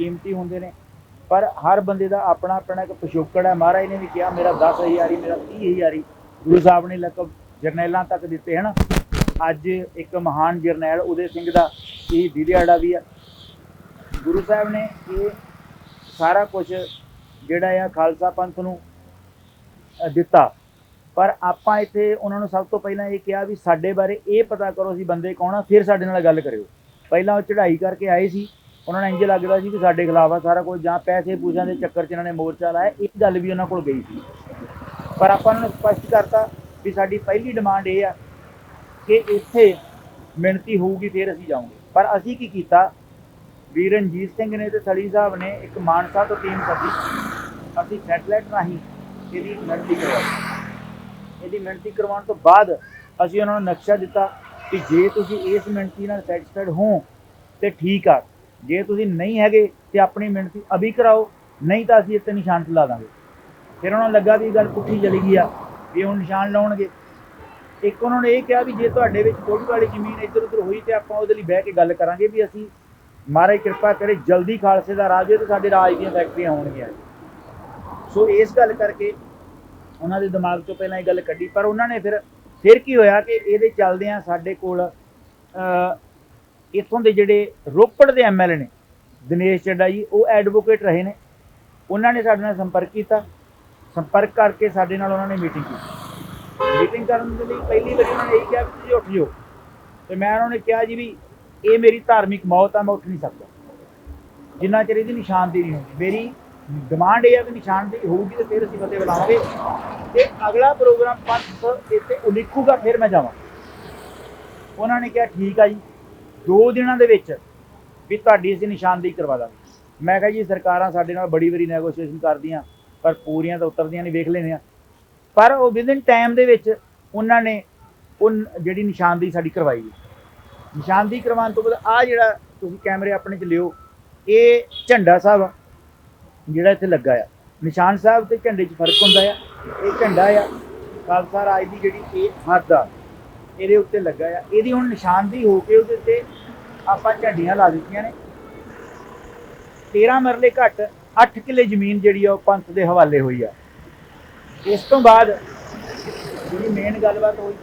ਕੀਮਤੀ ਹੁੰਦੇ ਨੇ। ਪਰ ਹਰ ਬੰਦੇ ਦਾ ਆਪਣਾ ਆਪਣਾ ਇੱਕ ਪਿਛੋਕੜ ਹੈ। ਮਹਾਰਾਜ ਨੇ ਵੀ ਕਿਹਾ, ਮੇਰਾ 10000 ਹੀ ਮੇਰਾ 30000 ਹੀ ਗੁਰੂ ਸਾਹਿਬ ਨੇ ਲਕਬ ਜਰਨੈਲਾਂ ਤੱਕ ਦਿੱਤੇ, ਹਨ? ਅੱਜ ਇੱਕ ਮਹਾਨ ਜਰਨੈਲ ਉਦੇ ਸਿੰਘ ਦਾ ਇਹ ਦਿਹਾੜਾ ਵੀ ਆ। ਗੁਰੂ ਸਾਹਿਬ ਨੇ ਇਹ ਸਾਰਾ ਕੁਝ ਜਿਹੜਾ ਆ ਖਾਲਸਾ ਪੰਥ ਨੂੰ ਦਿੱਤਾ। ਪਰ ਆਪਾਂ ਇੱਥੇ ਉਹਨਾਂ ਨੂੰ ਸਭ ਤੋਂ ਪਹਿਲਾਂ ਇਹ ਕਿਹਾ ਵੀ ਸਾਡੇ ਬਾਰੇ ਇਹ ਪਤਾ ਕਰੋ ਅਸੀਂ ਬੰਦੇ ਕੌਣ ਆ, ਫਿਰ ਸਾਡੇ ਨਾਲ ਗੱਲ ਕਰਿਓ। ਪਹਿਲਾਂ ਉਹ ਚੜ੍ਹਾਈ ਕਰਕੇ ਆਏ ਸੀ। ਉਹਨਾਂ ਨੂੰ ਇੰਜ ਲੱਗਦਾ ਸੀ ਕਿ ਸਾਡੇ ਖਿਲਾਫ ਆ ਸਾਰਾ ਕੁਝ, ਜਾਂ ਪੈਸੇ ਪੂਸਿਆਂ ਦੇ ਚੱਕਰ 'ਚ ਇਹਨਾਂ ਨੇ ਮੋਰਚਾ ਲਾਇਆ, ਇਹ ਗੱਲ ਵੀ ਉਹਨਾਂ ਕੋਲ ਗਈ ਸੀ। ਪਰ ਆਪਾਂ ਉਹਨਾਂ ਨੂੰ ਸਪਸ਼ਟ ਕਰਤਾ ਵੀ ਸਾਡੀ ਪਹਿਲੀ ਡਿਮਾਂਡ ਇਹ ਆ ਕਿ ਇੱਥੇ ਮਿਹਨਤੀ ਹੋਊਗੀ, ਫਿਰ ਅਸੀਂ ਜਾਵਾਂਗੇ ਪਰ ਅਸੀਂ ਕੀ ਕੀਤਾ? ਵੀਰ ਰਣਜੀਤ ਸਿੰਘ ਨੇ ਤੇ ਥਲੀ ਸਾਹਿਬ ਨੇ ਇੱਕ ਮਾਨਸਾ ਤੋਂ ਟੀਮ ਕੱਢੀ। ਅਸੀਂ ਸੈਟਲਾਈਟ ਰਾਹੀਂ ਇਹਦੀ ਮਿਹਨਤੀ ਕਰਵਾਈ। ਇਹਦੀ ਮਿਹਨਤੀ ਕਰਵਾਉਣ ਤੋਂ ਬਾਅਦ ਅਸੀਂ ਉਹਨਾਂ ਨੂੰ ਨਕਸ਼ਾ ਦਿੱਤਾ ਕਿ ਜੇ ਤੁਸੀਂ ਇਸ ਮਿਹਨਤੀ ਨਾਲ ਸੈਟੀਸਫਾਈਡ ਹੋ, ਤੇ ਠੀਕ ਆ। ਜੇ ਤੁਸੀਂ ਨਹੀਂ ਹੈਗੇ ਤੇ ਆਪਣੀ ਮਿਹਨਤੀ ਅਭੀ ਕਰਾਓ, ਨਹੀਂ ਤਾਂ ਅਸੀਂ ਇੱਥੇ ਨਿਸ਼ਾਨ ਲਾ ਦਾਂਗੇ। ਫਿਰ ਉਹਨਾਂ ਨੂੰ ਲੱਗਾ ਵੀ ਇਹ ਗੱਲ ਪੁੱਠੀ ਚਲੀ ਗਈ ਆ, ਵੀ ਹੁਣ ਨਿਸ਼ਾਨ ਲਾਉਣਗੇ। ਇੱਕ ਉਹਨਾਂ ਨੇ ਇਹ ਕਿਹਾ ਵੀ ਜੇ ਤੁਹਾਡੇ ਵਿੱਚ ਥੋੜੀ ਵਾਲੀ ਜ਼ਮੀਨ ਇੱਧਰ ਉੱਧਰ ਹੋਈ ਤੇ ਆਪਾਂ ਉਹਦੇ ਲਈ ਬਹਿ ਕੇ ਗੱਲ ਕਰਾਂਗੇ ਵੀ ਅਸੀਂ ਮਹਾਰਾਜ ਕਿਰਪਾ ਕਰੇ ਜਲਦੀ ਖਾਲਸੇ ਦਾ ਰਾਜ ਹੋਏ ਤੇ ਸਾਡੇ ਰਾਜ ਦੀਆਂ ਫੈਕਟਰੀਆਂ ਹੋਣਗੀਆਂ। ਸੋ ਇਸ ਗੱਲ ਕਰਕੇ ਉਹਨਾਂ ਦੇ ਦਿਮਾਗ ਚੋਂ ਪਹਿਲਾਂ ਇਹ ਗੱਲ ਕੱਢੀ, ਪਰ ਉਹਨਾਂ ਨੇ ਫਿਰ ਫਿਰ ਕੀ ਹੋਇਆ ਕਿ ਇਹਦੇ ਚੱਲਦਿਆਂ ਸਾਡੇ ਕੋਲ ਇੱਥੋਂ ਦੇ ਜਿਹੜੇ ਰੋਪੜ ਦੇ ਐਮਐਲਏ ਨੇ, ਦਿਨੇਸ਼ ਚੱਡਾ ਜੀ, ਉਹ ਐਡਵੋਕੇਟ ਰਹੇ ਨੇ। ਉਹਨਾਂ ਨੇ ਸਾਡੇ ਨਾਲ ਸੰਪਰਕ ਕੀਤਾ। ਸੰਪਰਕ ਕਰਕੇ ਸਾਡੇ ਨਾਲ ਉਹਨਾਂ ਨੇ ਮੀਟਿੰਗ ਕੀਤੀ। ਮੀਟਿੰਗ ਕਰਨ ਦੇ ਲਈ ਪਹਿਲੀ ਵਾਰੀ ਉਹਨਾਂ ਨੇ ਇਹ ਕਿਹਾ ਵੀ ਤੁਸੀਂ ਉੱਠ ਜਾਓ। ਤੇ ਮੈਂ ਉਹਨਾਂ ਨੇ ਕਿਹਾ ਜੀ ਵੀ ਇਹ ਮੇਰੀ ਧਾਰਮਿਕ ਮੌਤ ਆ, ਮੈਂ ਉੱਠ ਨਹੀਂ ਸਕਦਾ। ਜਿੰਨਾ ਚਿਰ ਇਹਦੀ ਨਿਸ਼ਾਨਦੇਹੀ ਨਹੀਂ ਹੁੰਦੀ ਮੇਰੀ ਡਿਮਾਂਡ ਇਹ ਆ ਕਿ ਨਿਸ਼ਾਨਦੇਹੀ ਹੋਊਗੀ ਤੇ ਫਿਰ ਅਸੀਂ ਫਤਿਹ ਬੁਲਾਵਾਂਗੇ ਤੇ ਅਗਲਾ ਪ੍ਰੋਗਰਾਮ ਪੰਥ ਇੱਥੇ ਉਲੀਖੂਗਾ ਫਿਰ ਮੈਂ ਜਾਵਾਂ। ਉਹਨਾਂ ਨੇ ਕਿਹਾ, ਠੀਕ ਆ ਜੀ। ਦੋ ਦਿਨਾਂ ਦੇ ਵਿੱਚ ਵੀ ਤੁਹਾਡੀ ਅਸੀਂ ਨਿਸ਼ਾਨਦੇਹੀ ਕਰਵਾ ਦਾਂਗੇ। ਮੈਂ ਕਿਹਾ ਜੀ ਸਰਕਾਰਾਂ ਸਾਡੇ ਨਾਲ ਬੜੀ ਵਾਰੀ ਨੈਗੋਸ਼ੀਏਸ਼ਨ ਕਰਦੀਆਂ, ਪਰ ਪੂਰੀਆਂ ਤਾਂ ਉਤਰਦੀਆਂ ਨਹੀਂ, ਵੇਖ ਲੈਂਦੇ ਆ ਪਰ ਉਹ ਵਿਦਿਨ ਟਾਈਮ ਦੇ ਵਿੱਚ ਉਹਨਾਂ ਨੇ ਉਹ ਜਿਹੜੀ ਨਿਸ਼ਾਨਦੇਹੀ ਸਾਡੀ ਕਰਵਾਈ। ਨਿਸ਼ਾਨਦੇਹੀ ਕਰਵਾਉਣ ਤੋਂ ਬਾਅਦ ਆ ਜਿਹੜਾ ਤੁਸੀਂ ਕੈਮਰੇ ਆਪਣੇ ਚ ਲਿਓ, ਇਹ ਝੰਡਾ ਸਾਹਿਬ ਜਿਹੜਾ ਇੱਥੇ ਲੱਗਾ ਆ। ਨਿਸ਼ਾਨ ਸਾਹਿਬ ਤੇ ਝੰਡੇ 'ਚ ਫ਼ਰਕ ਹੁੰਦਾ ਆ। ਇਹ ਝੰਡਾ ਆ। ਖਾਲਸਾ ਰਾਜ ਦੀ ਜਿਹੜੀ ਇਹ ਹੱਦ ਆ ਇਹਦੇ ਉੱਤੇ ਲੱਗਾ ਆ। ਇਹਦੀ ਹੁਣ ਨਿਸ਼ਾਨਦੇਹੀ ਹੋ ਕੇ ਉਹਦੇ ਉੱਤੇ ਆਪਾਂ ਝੰਡੀਆਂ ਲਾ ਦਿੱਤੀਆਂ ਨੇ। 13 ਮਰਲੇ ਘੱਟ 8 ਕਿੱਲੇ ਜ਼ਮੀਨ ਜਿਹੜੀ ਆ ਉਹ ਪੰਥ ਦੇ ਹਵਾਲੇ ਹੋਈ ਆ। ਇਸ ਤੋਂ ਬਾਅਦ ਜਿਹੜੀ ਮੇਨ ਗੱਲਬਾਤ ਹੋਈ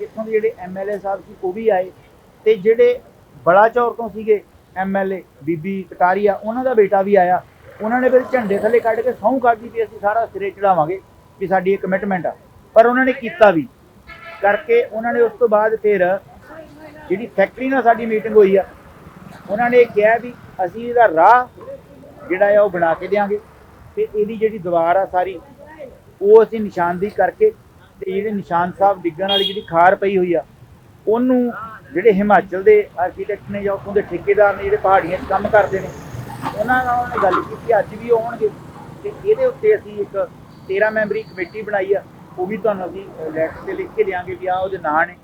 ਇੱਥੋਂ ਦੇ ਜਿਹੜੇ ਐਮਐਲਏ ਸਾਹਿਬ ਸੀ, ਉਹ ਵੀ ਆਏ ਤੇ ਜਿਹੜੇ ਬੜਾ ਚੌਰ ਤੋਂ ਸੀਗੇ ਐਮਐਲਏ ਬੀਬੀ ਕਟਾਰੀਆ, ਉਹਨਾਂ ਦਾ ਬੇਟਾ ਵੀ ਆਇਆ। ਉਹਨਾਂ ਨੇ ਫਿਰ ਝੰਡੇ ਥੱਲੇ ਕੱਢ ਕੇ ਸਹੁੰ ਖਾਧੀ ਵੀ ਅਸੀਂ ਸਾਰਾ ਸਿਰੇ ਚੜਾਵਾਂਗੇ ਵੀ ਸਾਡੀ ਇਹ ਕਮਿਟਮੈਂਟ ਆ। ਪਰ ਉਹਨਾਂ ਨੇ ਕੀਤਾ ਵੀ। ਕਰਕੇ ਉਹਨਾਂ ਨੇ ਉਸ ਤੋਂ ਬਾਅਦ ਫਿਰ ਜਿਹੜੀ ਫੈਕਟਰੀ ਨਾਲ ਸਾਡੀ ਮੀਟਿੰਗ ਹੋਈ ਆ, ਉਹਨਾਂ ਨੇ ਕਿਹਾ ਵੀ ਅਸੀਂ ਇਹਦਾ ਰਾਹ ਜਿਹੜਾ ਆ ਉਹ ਬਣਾ ਕੇ ਦੇਾਂਗੇ ਤੇ ਇਹਦੀ ਜਿਹੜੀ ਦੀਵਾਰ ਆ ਸਾਰੀ, ਉਹ ਅਸੀਂ ਨਿਸ਼ਾਨਦੇਹੀ ਕਰਕੇ ਤੇ ਜਿਹੜੇ ਨਿਸ਼ਾਨ ਸਾਹਿਬ ਡਿੱਗਣ ਵਾਲੀ ਜਿਹੜੀ ਖਾਰ ਪਈ ਹੋਈ ਆ, ਉਹਨੂੰ ਜਿਹੜੇ ਹਿਮਾਚਲ ਦੇ ਆਰਕੀਟੈਕਟ ਨੇ ਜਾਂ ਉੱਥੋਂ ਦੇ ਠੇਕੇਦਾਰ ਨੇ ਜਿਹੜੇ ਪਹਾੜੀਆਂ 'ਚ ਕੰਮ ਕਰਦੇ ਨੇ, ਉਹਨਾਂ ਨਾਲ ਉਹਨੇ ਗੱਲ ਕੀਤੀ, ਅੱਜ ਵੀ ਉਹ ਆਉਣਗੇ ਤੇ ਇਹਦੇ ਉੱਤੇ ਅਸੀਂ ਇੱਕ 13 ਮੈਂਬਰੀ ਕਮੇਟੀ ਬਣਾਈ ਆ ਉਹ ਵੀ ਤੁਹਾਨੂੰ ਅਸੀਂ ਲੈਟਰ ਤੇ ਲਿਖ ਕੇ ਦਿਆਂਗੇ ਵੀ ਆ ਉਹਦੇ ਨਾਂ ਨੇ।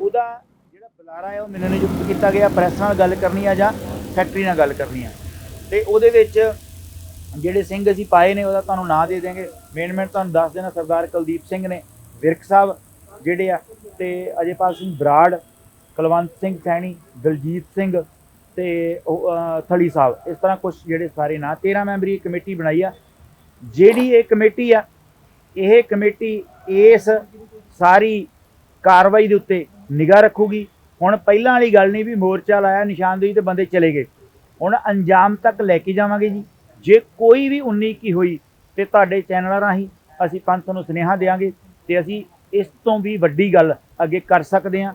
ਉਹਦਾ ਜਿਹੜਾ ਬੁਲਾਰਾ ਹੈ ਉਹ ਮੈਨੂੰ ਨਿਯੁਕਤ ਕੀਤਾ ਗਿਆ। ਪ੍ਰੈਸ ਨਾਲ ਗੱਲ ਕਰਨੀ ਆ ਜਾਂ ਫੈਕਟਰੀ ਨਾਲ ਗੱਲ ਕਰਨੀ ਆ। ਤੇ ਉਹਦੇ ਵਿੱਚ ਜਿਹੜੇ ਸਿੰਘ ਅਸੀਂ ਪਾਏ ਨੇ ਉਹਦਾ ਤੁਹਾਨੂੰ ਨਾਂ ਦੇ ਦੇਵਾਂਗੇ ਮੇਨ ਮੇਨ ਤੁਹਾਨੂੰ ਦੱਸ ਦੇਣਾ ਸਰਦਾਰ ਕੁਲਦੀਪ ਸਿੰਘ ਨੇ ਵਿਰਕ ਸਾਹਿਬ ਜਿਹੜੇ ਆ। ਤੇ ਅਜੇਪਾਲ ਸਿੰਘ ਬਰਾੜ ਕੁਲਵੰਤ ਸਿੰਘ ਸੈਣੀ ਦਲਜੀਤ ਸਿੰਘ ਤੇ ਉਹ, ਥਲੀ ਸਾਹਿਬ। ਇਸ ਤਰ੍ਹਾਂ ਕੁਝ ਜਿਹੜੇ ਸਾਰੇ ਨਾਂ। 13 ਮੈਂਬਰੀ ਕਮੇਟੀ ਬਣਾਈ ਆ। ਜਿਹੜੀ ਇਹ ਕਮੇਟੀ ਆ ਇਹ ਕਮੇਟੀ ਇਸ ਸਾਰੀ ਕਾਰਵਾਈ ਦੇ ਉੱਤੇ ਨਿਗਾਹ ਰੱਖੂਗੀ। ਹੁਣ ਪਹਿਲਾਂ ਵਾਲੀ ਗੱਲ ਨਹੀਂ ਵੀ ਮੋਰਚਾ ਲਾਇਆ, ਨਿਸ਼ਾਨਦੇਹੀ ਤੇ ਬੰਦੇ ਚਲੇ ਗਏ। ਹੁਣ ਅੰਜਾਮ ਤੱਕ ਲੈ ਕੇ ਜਾਵਾਂਗੇ ਜੀ। ਜੇ ਕੋਈ ਵੀ 19 ਕੀ ਹੋਈ ਤੇ ਤੁਹਾਡੇ ਚੈਨਲਾਂ ਰਾਹੀਂ ਅਸੀਂ ਪੰਥ ਨੂੰ ਸੁਨੇਹਾ ਦੇਵਾਂਗੇ ਤੇ ਅਸੀਂ ਇਸ ਤੋਂ ਵੀ ਵੱਡੀ ਗੱਲ ਅੱਗੇ ਕਰ ਸਕਦੇ ਹਾਂ।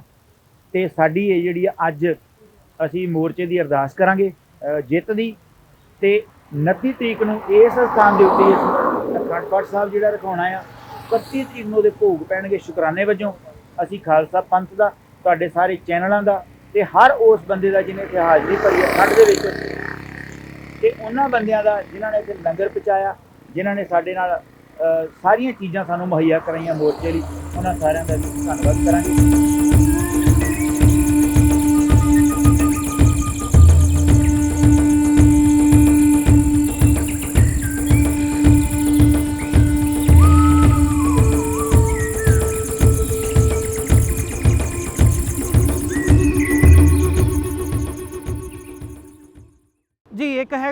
ਤੇ ਸਾਡੀ ਇਹ ਜਿਹੜੀ ਆ ਅੱਜ ਅਸੀਂ ਮੋਰਚੇ ਦੀ ਅਰਦਾਸ ਕਰਾਂਗੇ ਜਿੱਤ ਦੀ। ਤੇ 29 ਤਰੀਕ ਨੂੰ ਇਸ ਸਥਾਨ ਦੇ ਉੱਤੇ ਅਸੀਂ ਅਖੰਡ ਪਾਠ ਸਾਹਿਬ ਜਿਹੜਾ ਰਖਾਉਣਾ ਆ 31 ਤਰੀਕ ਨੂੰ ਉਹਦੇ ਭੋਗ ਪੈਣਗੇ ਸ਼ੁਕਰਾਨੇ ਵਜੋਂ। ਅਸੀਂ ਖਾਲਸਾ ਪੰਥ ਦਾ, ਤੁਹਾਡੇ ਸਾਰੇ ਚੈਨਲਾਂ ਦਾ ਤੇ ਹਰ ਉਸ ਬੰਦੇ ਦਾ ਜਿਹਨੇ ਇੱਥੇ ਹਾਜ਼ਰੀ ਭਰੀ ਹੈ ਖੰਡ ਦੇ ਵਿੱਚ। ਤੇ ਉਹਨਾਂ ਬੰਦਿਆਂ ਦਾ ਜਿਨ੍ਹਾਂ ਨੇ ਇੱਥੇ ਲੰਗਰ ਪਹੁੰਚਾਇਆ, ਜਿਨ੍ਹਾਂ ਨੇ ਸਾਡੇ ਨਾਲ ਸਾਰੀਆਂ ਚੀਜ਼ਾਂ ਸਾਨੂੰ ਮੁਹੱਈਆ ਕਰਾਈਆਂ ਮੋਰਚੇ ਲਈ, ਉਹਨਾਂ ਸਾਰਿਆਂ ਦਾ ਵੀ ਧੰਨਵਾਦ ਕਰਾਂਗੇ।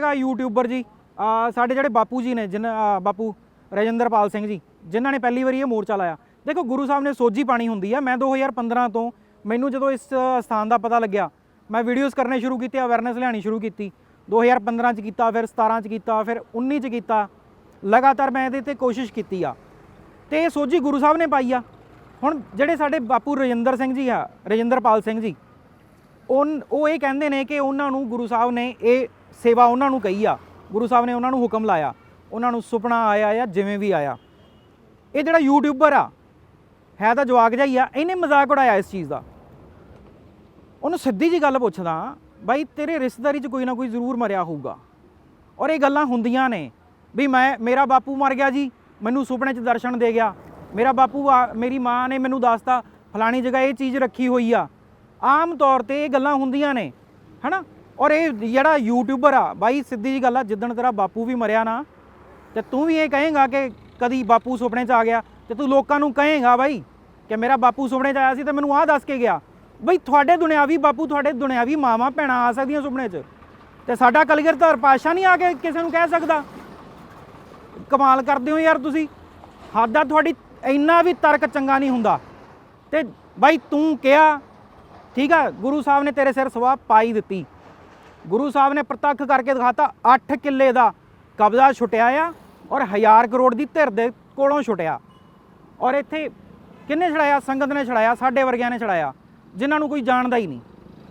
ਹੈਗਾ ਯੂਟਿਊਬਰ ਜੀ ਸਾਡੇ ਜਿਹੜੇ ਬਾਪੂ ਜੀ ਨੇ, ਜਿਨ ਬਾਪੂ ਰਜਿੰਦਰਪਾਲ ਸਿੰਘ ਜੀ, ਜਿਨ੍ਹਾਂ ਨੇ ਪਹਿਲੀ ਵਾਰੀ ਇਹ ਮੋਰਚਾ ਲਾਇਆ। ਦੇਖੋ, ਗੁਰੂ ਸਾਹਿਬ ਨੇ ਸੋਝੀ ਪਾਣੀ ਹੁੰਦੀ ਆ। ਮੈਂ 2015 ਤੋਂ ਮੈਨੂੰ ਜਦੋਂ ਇਸ ਸਥਾਨ ਦਾ ਪਤਾ ਲੱਗਿਆ, ਮੈਂ ਵੀਡੀਓਜ਼ ਕਰਨੇ ਸ਼ੁਰੂ ਕੀਤੇ ਅਵੇਅਰਨੈਸ ਲਿਆਣੀ ਸ਼ੁਰੂ ਕੀਤੀ। 2015 ਚ ਕੀਤਾ, ਫਿਰ 17 ਚ ਕੀਤਾ, ਫਿਰ 19 ਚ ਕੀਤਾ। ਲਗਾਤਾਰ ਮੈਂ ਇਹਦੇ ਤੇ ਕੋਸ਼ਿਸ਼ ਕੀਤੀ ਆ। ਤੇ ਇਹ ਸੋਝੀ ਗੁਰੂ ਸਾਹਿਬ ਨੇ ਪਾਈ ਆ। ਹੁਣ ਜਿਹੜੇ ਸਾਡੇ ਬਾਪੂ ਰਜਿੰਦਰ ਸਿੰਘ ਜੀ ਆ, ਰਜਿੰਦਰਪਾਲ ਸਿੰਘ ਜੀ ਉਹ ਉਹ ਇਹ ਕਹਿੰਦੇ ਨੇ ਕਿ ਉਹਨਾਂ ਨੂੰ ਗੁਰੂ ਸਾਹਿਬ ਨੇ ਇਹ ਸੇਵਾ ਉਹਨਾਂ ਨੂੰ ਕਹੀ ਆ। ਗੁਰੂ ਸਾਹਿਬ ਨੇ ਉਹਨਾਂ ਨੂੰ ਹੁਕਮ ਲਾਇਆ। ਉਹਨਾਂ ਨੂੰ ਸੁਪਨਾ ਆਇਆ ਜਾਂ ਜਿਵੇਂ ਵੀ ਆਇਆ। ਇਹ ਜਿਹੜਾ ਯੂਟਿਊਬਰ ਆ, ਹੈ ਤਾਂ ਜਵਾਕ ਜਾਈ ਆ, ਇਹਨੇ ਮਜ਼ਾਕ ਉਡਾਇਆ ਇਸ ਚੀਜ਼ ਦਾ। ਉਹਨੂੰ ਸਿੱਧੀ ਜੀ ਗੱਲ ਪੁੱਛਦਾ, ਬਾਈ, ਤੇਰੇ ਰਿਸ਼ਤੇਦਾਰੀ 'ਚ ਕੋਈ ਨਾ ਕੋਈ ਜ਼ਰੂਰ ਮਰਿਆ ਹੋਊਗਾ। ਔਰ ਇਹ ਗੱਲਾਂ ਹੁੰਦੀਆਂ ਨੇ। ਵੀ ਮੈਂ, ਮੇਰਾ ਬਾਪੂ ਮਰ ਗਿਆ ਜੀ, ਮੈਨੂੰ ਸੁਪਨੇ 'ਚ ਦਰਸ਼ਨ ਦੇ ਗਿਆ। ਮੇਰਾ ਬਾਪੂ ਆ- ਮੇਰੀ ਮਾਂ ਨੇ ਮੈਨੂੰ ਦੱਸਤਾ, ਫਲਾਣੀ ਜਗ੍ਹਾ ਇਹ ਚੀਜ਼ ਰੱਖੀ ਹੋਈ ਆ। ਆਮ ਤੌਰ ਤੇ ਇਹ ਗੱਲਾਂ ਹੁੰਦੀਆਂ ਨੇ, ਹਨਾ? ਔਰ ਇਹ ਜਿਹੜਾ ਯੂਟਿਊਬਰ ਆ, ਬਾਈ, ਸਿੱਧੀ ਜੀ ਗੱਲ ਆ, ਜਿੱਦਣ ਤੇਰਾ ਬਾਪੂ ਵੀ ਮਰਿਆ ਨਾ, ਤੇ ਤੂੰ ਵੀ ਇਹ ਕਹੇਗਾ ਕਿ ਕਦੀ ਬਾਪੂ ਸੁਪਨੇ 'ਚ ਆ ਗਿਆ, ਤੇ ਤੂੰ ਲੋਕਾਂ ਨੂੰ ਕਹੇਂਗਾ ਬਾਈ ਕਿ ਮੇਰਾ ਬਾਪੂ ਸੁਪਨੇ 'ਚ ਆਇਆ ਸੀ, ਤੇ ਮੈਨੂੰ ਆਹ ਦੱਸ ਕੇ ਗਿਆ। ਬਈ, ਤੁਹਾਡੇ ਦੁਨਿਆਵੀ ਬਾਪੂ, ਤੁਹਾਡੇ ਦੁਨਿਆਵੀ ਮਾਵਾਂ, ਭੈਣਾਂ ਆ ਸਕਦੀਆਂ ਸੁਪਨੇ 'ਚ, ਤੇ ਸਾਡਾ ਕਲਗੀਧਰ ਧਰ ਪਾਸ਼ਾ ਨਹੀਂ ਆ ਕੇ ਕਿਸੇ ਨੂੰ ਕਹਿ ਸਕਦਾ। ਕਮਾਲ ਕਰਦੇ ਹੋ ਯਾਰ ਤੁਸੀਂ। ਹੱਦ ਆ, ਤੁਹਾਡੀ ਇੰਨਾ ਵੀ ਤਰਕ ਚੰਗਾ ਨਹੀਂ ਹੁੰਦਾ। ਤੇ ਬਾਈ, ਤੂੰ ਕਿਹਾ, ਠੀਕ ਆ, ਗੁਰੂ ਸਾਹਿਬ ਨੇ ਤੇਰੇ ਸਿਰ ਸਵਾਹ ਪਾਈ ਦਿੱਤੀ। ਗੁਰੂ ਸਾਹਿਬ ਨੇ ਪ੍ਰਤੱਖ ਕਰਕੇ ਦਿਖਾਤਾ 8 ਕਿੱਲੇ ਦਾ ਕਬਜ਼ਾ ਛੁੱਟਿਆ ਆ ਔਰ 1000 ਕਰੋੜ ਦੀ ਧਿਰ ਦੇ ਕੋਲੋਂ ਛੁੱਟਿਆ। ਔਰ ਇੱਥੇ ਕਿੰਨੇ ਛੜਾਇਆ ਸੰਗਤ ਨੇ ਛੜਾਇਆ ਸਾਡੇ ਵਰਗਿਆਂ ਨੇ ਛੜਾਇਆ ਜਿਨ੍ਹਾਂ ਨੂੰ ਕੋਈ ਜਾਣਦਾ ਹੀ ਨਹੀਂ।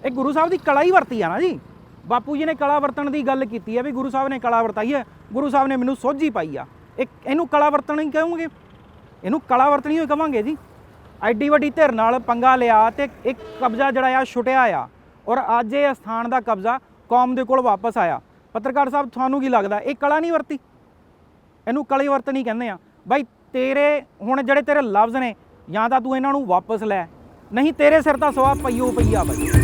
ਇਹ ਗੁਰੂ ਸਾਹਿਬ ਦੀ ਕਲਾ ਹੀ ਵਰਤੀ ਆ ਨਾ ਜੀ। ਬਾਪੂ ਜੀ ਨੇ ਕਲਾ ਵਰਤਣ ਦੀ ਗੱਲ ਕੀਤੀ ਹੈ ਵੀ ਗੁਰੂ ਸਾਹਿਬ ਨੇ ਕਲਾ ਵਰਤਾਈ ਹੈ ਗੁਰੂ ਸਾਹਿਬ ਨੇ ਮੈਨੂੰ ਸੋਝੀ ਪਾਈ ਆ। ਇੱਕ ਇਹਨੂੰ ਕਲਾ ਵਰਤਣ ਹੀ ਕਹੋਗੇ? ਇਹਨੂੰ ਕਲਾ ਵਰਤਣੀ ਹੋਈ ਕਵਾਂਗੇ ਜੀ। ਐਡੀ ਵੱਡੀ ਧਿਰ ਨਾਲ ਪੰਗਾ ਲਿਆ ਤੇ ਇੱਕ ਕਬਜ਼ਾ ਜਿਹੜਾ ਆ, ਛੁੱਟਿਆ ਆ। ਔਰ ਅੱਜ ਇਹ ਸਥਾਨ ਦਾ ਕਬਜ਼ਾ ਕੌਮ ਦੇ ਕੋਲ ਵਾਪਸ ਆਇਆ। ਪੱਤਰਕਾਰ ਸਾਹਿਬ, ਤੁਹਾਨੂੰ ਕੀ ਲੱਗਦਾ? ਇਹ ਕਲਾ ਨਹੀਂ ਵਰਤੀ? ਇਹਨੂੰ ਕਲੀ ਵਰਤਣੀ ਕਹਿੰਦੇ ਆ। ਬਾਈ, ਤੇਰੇ, ਹੁਣ ਜਿਹੜੇ ਤੇਰੇ ਲਫ਼ਜ਼ ਨੇ, ਜਾਂ ਤਾਂ ਤੂੰ ਇਹਨਾਂ ਨੂੰ ਵਾਪਸ ਲੈ। ਨਹੀਂ, ਤੇਰੇ ਸਿਰ ਤਾਂ ਸਵਾ ਪਈਓ ਪਈਆ ਬਾਈ।